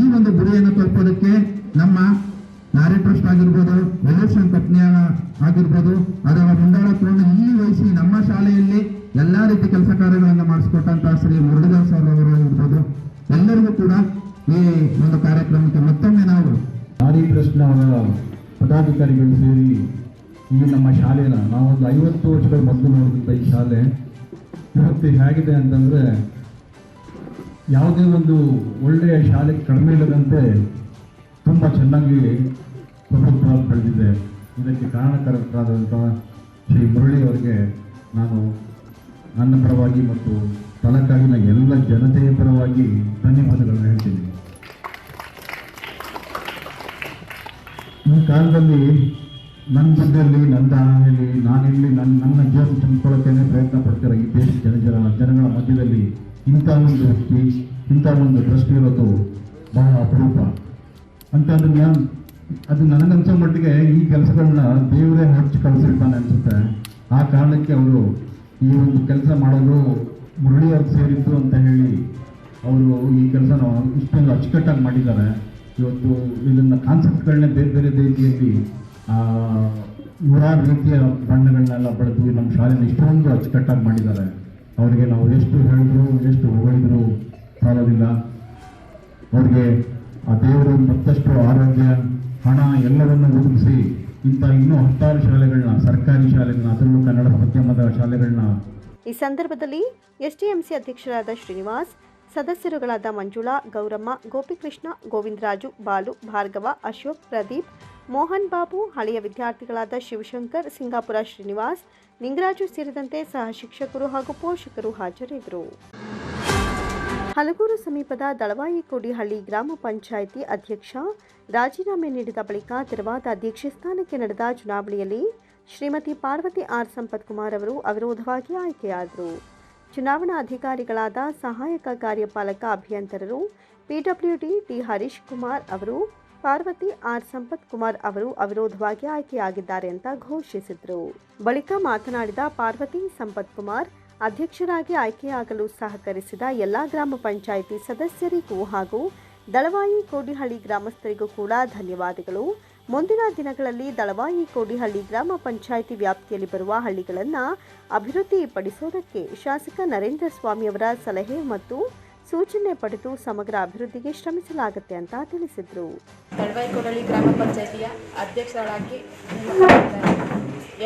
ಈ ಒಂದು ಗುರಿಯನ್ನು ತಲುಪೋದಕ್ಕೆ ನಮ್ಮ ನಾರಿ ಟ್ರಸ್ಟ್ ಆಗಿರ್ಬೋದು ವೆಲ್ಯೂಷನ್ ಕಂಪ್ನಿ ಆಗಿರ್ಬೋದು, ಅದರ ಮುಂದಾಳತ್ವವನ್ನು ಇಲ್ಲಿ ವಹಿಸಿ ನಮ್ಮ ಶಾಲೆಯಲ್ಲಿ ಎಲ್ಲಾ ರೀತಿ ಕೆಲಸ ಕಾರ್ಯಗಳನ್ನು ಮಾಡಿಸಿಕೊಟ್ಟಂತಹ ಶ್ರೀ ಮುರುಳಿದಾಸ್ ಅವರು ಆಗಿರ್ಬೋದು ಎಲ್ಲರಿಗೂ ಕೂಡ ಈ ಒಂದು ಕಾರ್ಯಕ್ರಮಕ್ಕೆ ಮತ್ತೊಮ್ಮೆ ನಾವು ಮ್ಯಾರಿ ಟ್ರಸ್ಟ್ನ ಪದಾಧಿಕಾರಿಗಳು ಸೇರಿ ಈ ನಮ್ಮ ಶಾಲೆನ, ನಾವೊಂದು ಐವತ್ತು ವರ್ಷಗಳ ಮೊದಲು ನೋಡಿದಂಥ ಈ ಶಾಲೆ ಇವತ್ತು ಹೇಗಿದೆ ಅಂತಂದರೆ ಯಾವುದೇ ಒಂದು ಒಳ್ಳೆಯ ಶಾಲೆ ಕಡಿಮೆ ಇಲ್ಲದಂತೆ ತುಂಬ ಚೆನ್ನಾಗಿ ಪ್ರಭುತ್ವ ಬೆಳೆದಿದೆ ಇದಕ್ಕೆ ಕಾರಣಕರ್ತರಾದಂಥ ಶ್ರೀ ಮುರಳಿ ಅವರಿಗೆ ನಾನು ನನ್ನ ಪರವಾಗಿ ಮತ್ತು ತಲಕಾಡಿನ ಎಲ್ಲ ಜನತೆಯ ಪರವಾಗಿ ಧನ್ಯವಾದಗಳನ್ನು ಹೇಳ್ತೀನಿ. ಈ ಕಾಲದಲ್ಲಿ ನನ್ನ ದುಡ್ಡಲ್ಲಿ ನನ್ನ ದಾಹದಲ್ಲಿ ನಾನಿಲ್ಲಿ ನನ್ನ ನನ್ನ ಜೀವನ ತುಂಬಿಕೊಳ್ಳೋಕ್ಕೇನೆ ಪ್ರಯತ್ನ ಪಡ್ತಿರೋ ಈ ದೇಶ ಜನ ಜನ ಜನಗಳ ಮಧ್ಯದಲ್ಲಿ ಇಂಥ ಒಂದು ವ್ಯಕ್ತಿ, ಇಂಥ ಒಂದು ಟ್ರಸ್ಟ್ ಇರೋದು ಬಹಳ ಅಪರೂಪ. ಅಂತ ಅದನ್ನ ಅದು ನನಗನ್ಸೋ ಮಟ್ಟಿಗೆ ಈ ಕೆಲಸಗಳನ್ನ ದೇವರೇ ಹಚ್ಚಿ ಕಳಿಸಿರ್ತಾನೆ ಅನ್ಸುತ್ತೆ. ಆ ಕಾರಣಕ್ಕೆ ಅವರು ಈ ಒಂದು ಕೆಲಸ ಮಾಡೋದು ಮುರಳಿ ಅವ್ರಿಗೆ ಸೇರಿದ್ದು ಅಂತ ಹೇಳಿ ಅವರು ಈ ಕೆಲಸನ ಇಷ್ಟೊಂದು ಅಚ್ಚುಕಟ್ಟಾಗಿ ಮಾಡಿದ್ದಾರೆ. ಇವತ್ತು ಇದನ್ನು ಕಾನ್ಸೆಪ್ಟ್ಗಳನ್ನ ಬೇರೆ ಬೇರೆ ರೀತಿಯಲ್ಲಿ ನೂರಾರು ರೀತಿಯ ಬಣ್ಣಗಳನ್ನೆಲ್ಲ ಬಳಸಿ ನಮ್ಮ ಶಾಲೆನ ಇಷ್ಟೊಂದು ಅಚ್ಚುಕಟ್ಟಾಗಿ ಮಾಡಿದ್ದಾರೆ. ಅವರಿಗೆ ನಾವು ಎಷ್ಟು ಹೇಳಿದ್ರು, ಎಷ್ಟು ಹೊಗಳಿದ್ರು ಸಾಲೋದಿಲ್ಲ. ಅವ್ರಿಗೆ ಆ ದೇವರು ಮತ್ತಷ್ಟು ಆರೋಗ್ಯ, ಹಣ ಎಲ್ಲವನ್ನು ಒದಗಿಸಿ ಇಂಥ ಇನ್ನೂ ಹತ್ತಾರು ಶಾಲೆಗಳನ್ನ, ಸರ್ಕಾರಿ ಶಾಲೆಗಳನ್ನ ಅದರಲ್ಲೂ ಕನ್ನಡ ಮಾಧ್ಯಮದ ಶಾಲೆಗಳನ್ನ ಈ ಸಂದರ್ಭದಲ್ಲಿ ಎಸ್ಡಿಎಂಸಿ ಅಧ್ಯಕ್ಷರಾದ ಶ್ರೀನಿವಾಸ್, ಸದಸ್ಯರುಗಳಾದ ಮಂಜುಳಾ, ಗೌರಮ್ಮ, ಗೋಪಿಕೃಷ್ಣ, ಗೋವಿಂದರಾಜು, ಬಾಲು, ಭಾರ್ಗವ, ಅಶೋಕ್, ಪ್ರದೀಪ್, ಮೋಹನ್ ಬಾಬು, ಹಳೆಯ ವಿದ್ಯಾರ್ಥಿಗಳಾದ ಶಿವಶಂಕರ್, ಸಿಂಗಾಪುರ ಶ್ರೀನಿವಾಸ್, ನಿಂಗರಾಜು ಸೇರಿದಂತೆ ಸಹ ಶಿಕ್ಷಕರು ಹಾಗೂ ಪೋಷಕರು ಹಾಜರಿದ್ದರು. ಹಲಗೂರು ಸಮೀಪದ ದಳವಾಯಿ ಕೋಡಿಹಳ್ಳಿ ಗ್ರಾಮ ಪಂಚಾಯಿತಿ ಅಧ್ಯಕ್ಷ ರಾಜೀನಾಮೆ ನೀಡಿದ ಬಳಿಕ ತೆರವಾದ ಅಧ್ಯಕ್ಷ ಸ್ಥಾನಕ್ಕೆ ನಡೆದ ಚುನಾವಣೆಯಲ್ಲಿ ಶ್ರೀಮತಿ ಪಾರ್ವತಿ ಆರ್ ಸಂಪತ್ ಕುಮಾರ್ ಅವರು ಅವಿರೋಧವಾಗಿ ಆಯ್ಕೆಯಾದರು. ಚುನಾವಣಾ ಅಧಿಕಾರಿಗಳಾದ ಸಹಾಯಕ ಕಾರ್ಯಪಾಲಕ ಅಭಿಯಂತರರು ಪಿಡಬ್ಲ್ಯೂಡಿ ಟಿ ಹರೀಶ್ ಕುಮಾರ್ ಅವರು, ಪಾರ್ವತಿ ಆರ್ ಸಂಪತ್ ಕುಮಾರ್ ಅವರು ಅವಿರೋಧವಾಗಿ ಆಯ್ಕೆಯಾಗಿದ್ದಾರೆ ಅಂತ ಘೋಷಿಸಿದರು. ಬಳಿಕ ಮಾತನಾಡಿದ ಪಾರ್ವತಿ ಸಂಪತ್ ಕುಮಾರ್, ಅಧ್ಯಕ್ಷರಾಗಿ ಆಯ್ಕೆಯಾಗಲು ಸಹಕರಿಸಿದ ಎಲ್ಲ ಗ್ರಾಮ ಪಂಚಾಯಿತಿ ಸದಸ್ಯರಿಗೂ ಹಾಗೂ ದಳವಾಯಿ ಕೋಡಿಹಳ್ಳಿ ಗ್ರಾಮಸ್ಥರಿಗೂ ಕೂಡ ಧನ್ಯವಾದಗಳು. ಮುಂದಿನ ದಿನಗಳಲ್ಲಿ ದಳವಾಯಿ ಕೋಡಿಹಳ್ಳಿ ಗ್ರಾಮ ಪಂಚಾಯಿತಿ ವ್ಯಾಪ್ತಿಯಲ್ಲಿ ಬರುವ ಹಳ್ಳಿಗಳನ್ನು ಅಭಿವೃದ್ಧಿಪಡಿಸುವುದಕ್ಕೆ ಶಾಸಕ ನರೇಂದ್ರ ಸ್ವಾಮಿಯವರ ಸಲಹೆ ಮತ್ತು ಸೂಚನೆ ಪಡೆದು ಸಮಗ್ರ ಅಭಿವೃದ್ಧಿಗೆ ಶ್ರಮಿಸಲಾಗುತ್ತೆ ಅಂತ ತಿಳಿಸಿದರು. ದಳವಾಯಿ ಕೋಡಹಳ್ಳಿ ಗ್ರಾಮ ಪಂಚಾಯಿತಿಯ ಅಧ್ಯಕ್ಷರಾಗಿ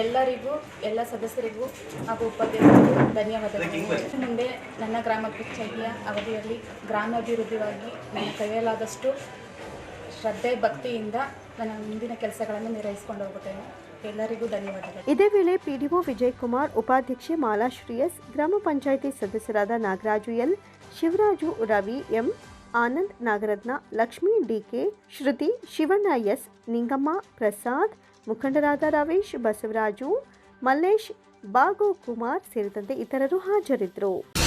ಎಲ್ಲರಿಗೂ, ಎಲ್ಲ ಸದಸ್ಯರಿಗೂ ಹಾಗೂ ಉಪಾಧ್ಯಕ್ಷರಿಗೂ ಧನ್ಯವಾದಗಳು. ಮುಂದೆ ನನ್ನ ಗ್ರಾಮ ಪಂಚಾಯಿತಿಯ ಅವಧಿಯಲ್ಲಿ ಗ್ರಾಮಾಭಿವೃದ್ಧಿಗಾಗಿ ನನ್ನ ಕೈಯಲಾದಷ್ಟು ಶ್ರದ್ಧೆ, ಭಕ್ತಿಯಿಂದ ನನ್ನ ಮುಂದಿನ ಕೆಲಸಗಳನ್ನು ನಿರ್ವಹಿಸಿಕೊಂಡು ಹೋಗುತ್ತೇನೆ. ಎಲ್ಲರಿಗೂ ಧನ್ಯವಾದಗಳು. ಇದೇ ವೇಳೆ ವಿಜಯ್ ಕುಮಾರ್ ಉಪಾಧ್ಯಕ್ಷೆ ಮಾಲಾ ಶ್ರೀಯಸ್ ಗ್ರಾಮ ಪಂಚಾಯಿತಿ ಸದಸ್ಯರಾದ Nagaraju L, Shivaraju Ravi M, Anand Nagarathna, Lakshmi D K, Shruthi, Shivanna S, Ningamma, Prasad, ಮುಖಂಡರಾದ ರವೇಶ್ ಬಸವರಾಜು, ಮಲ್ಲೇಶ್, ಬಾಗೋ ಕುಮಾರ್ ಸೇರಿದಂತೆ ಇತರರು ಹಾಜರಿದ್ದರು.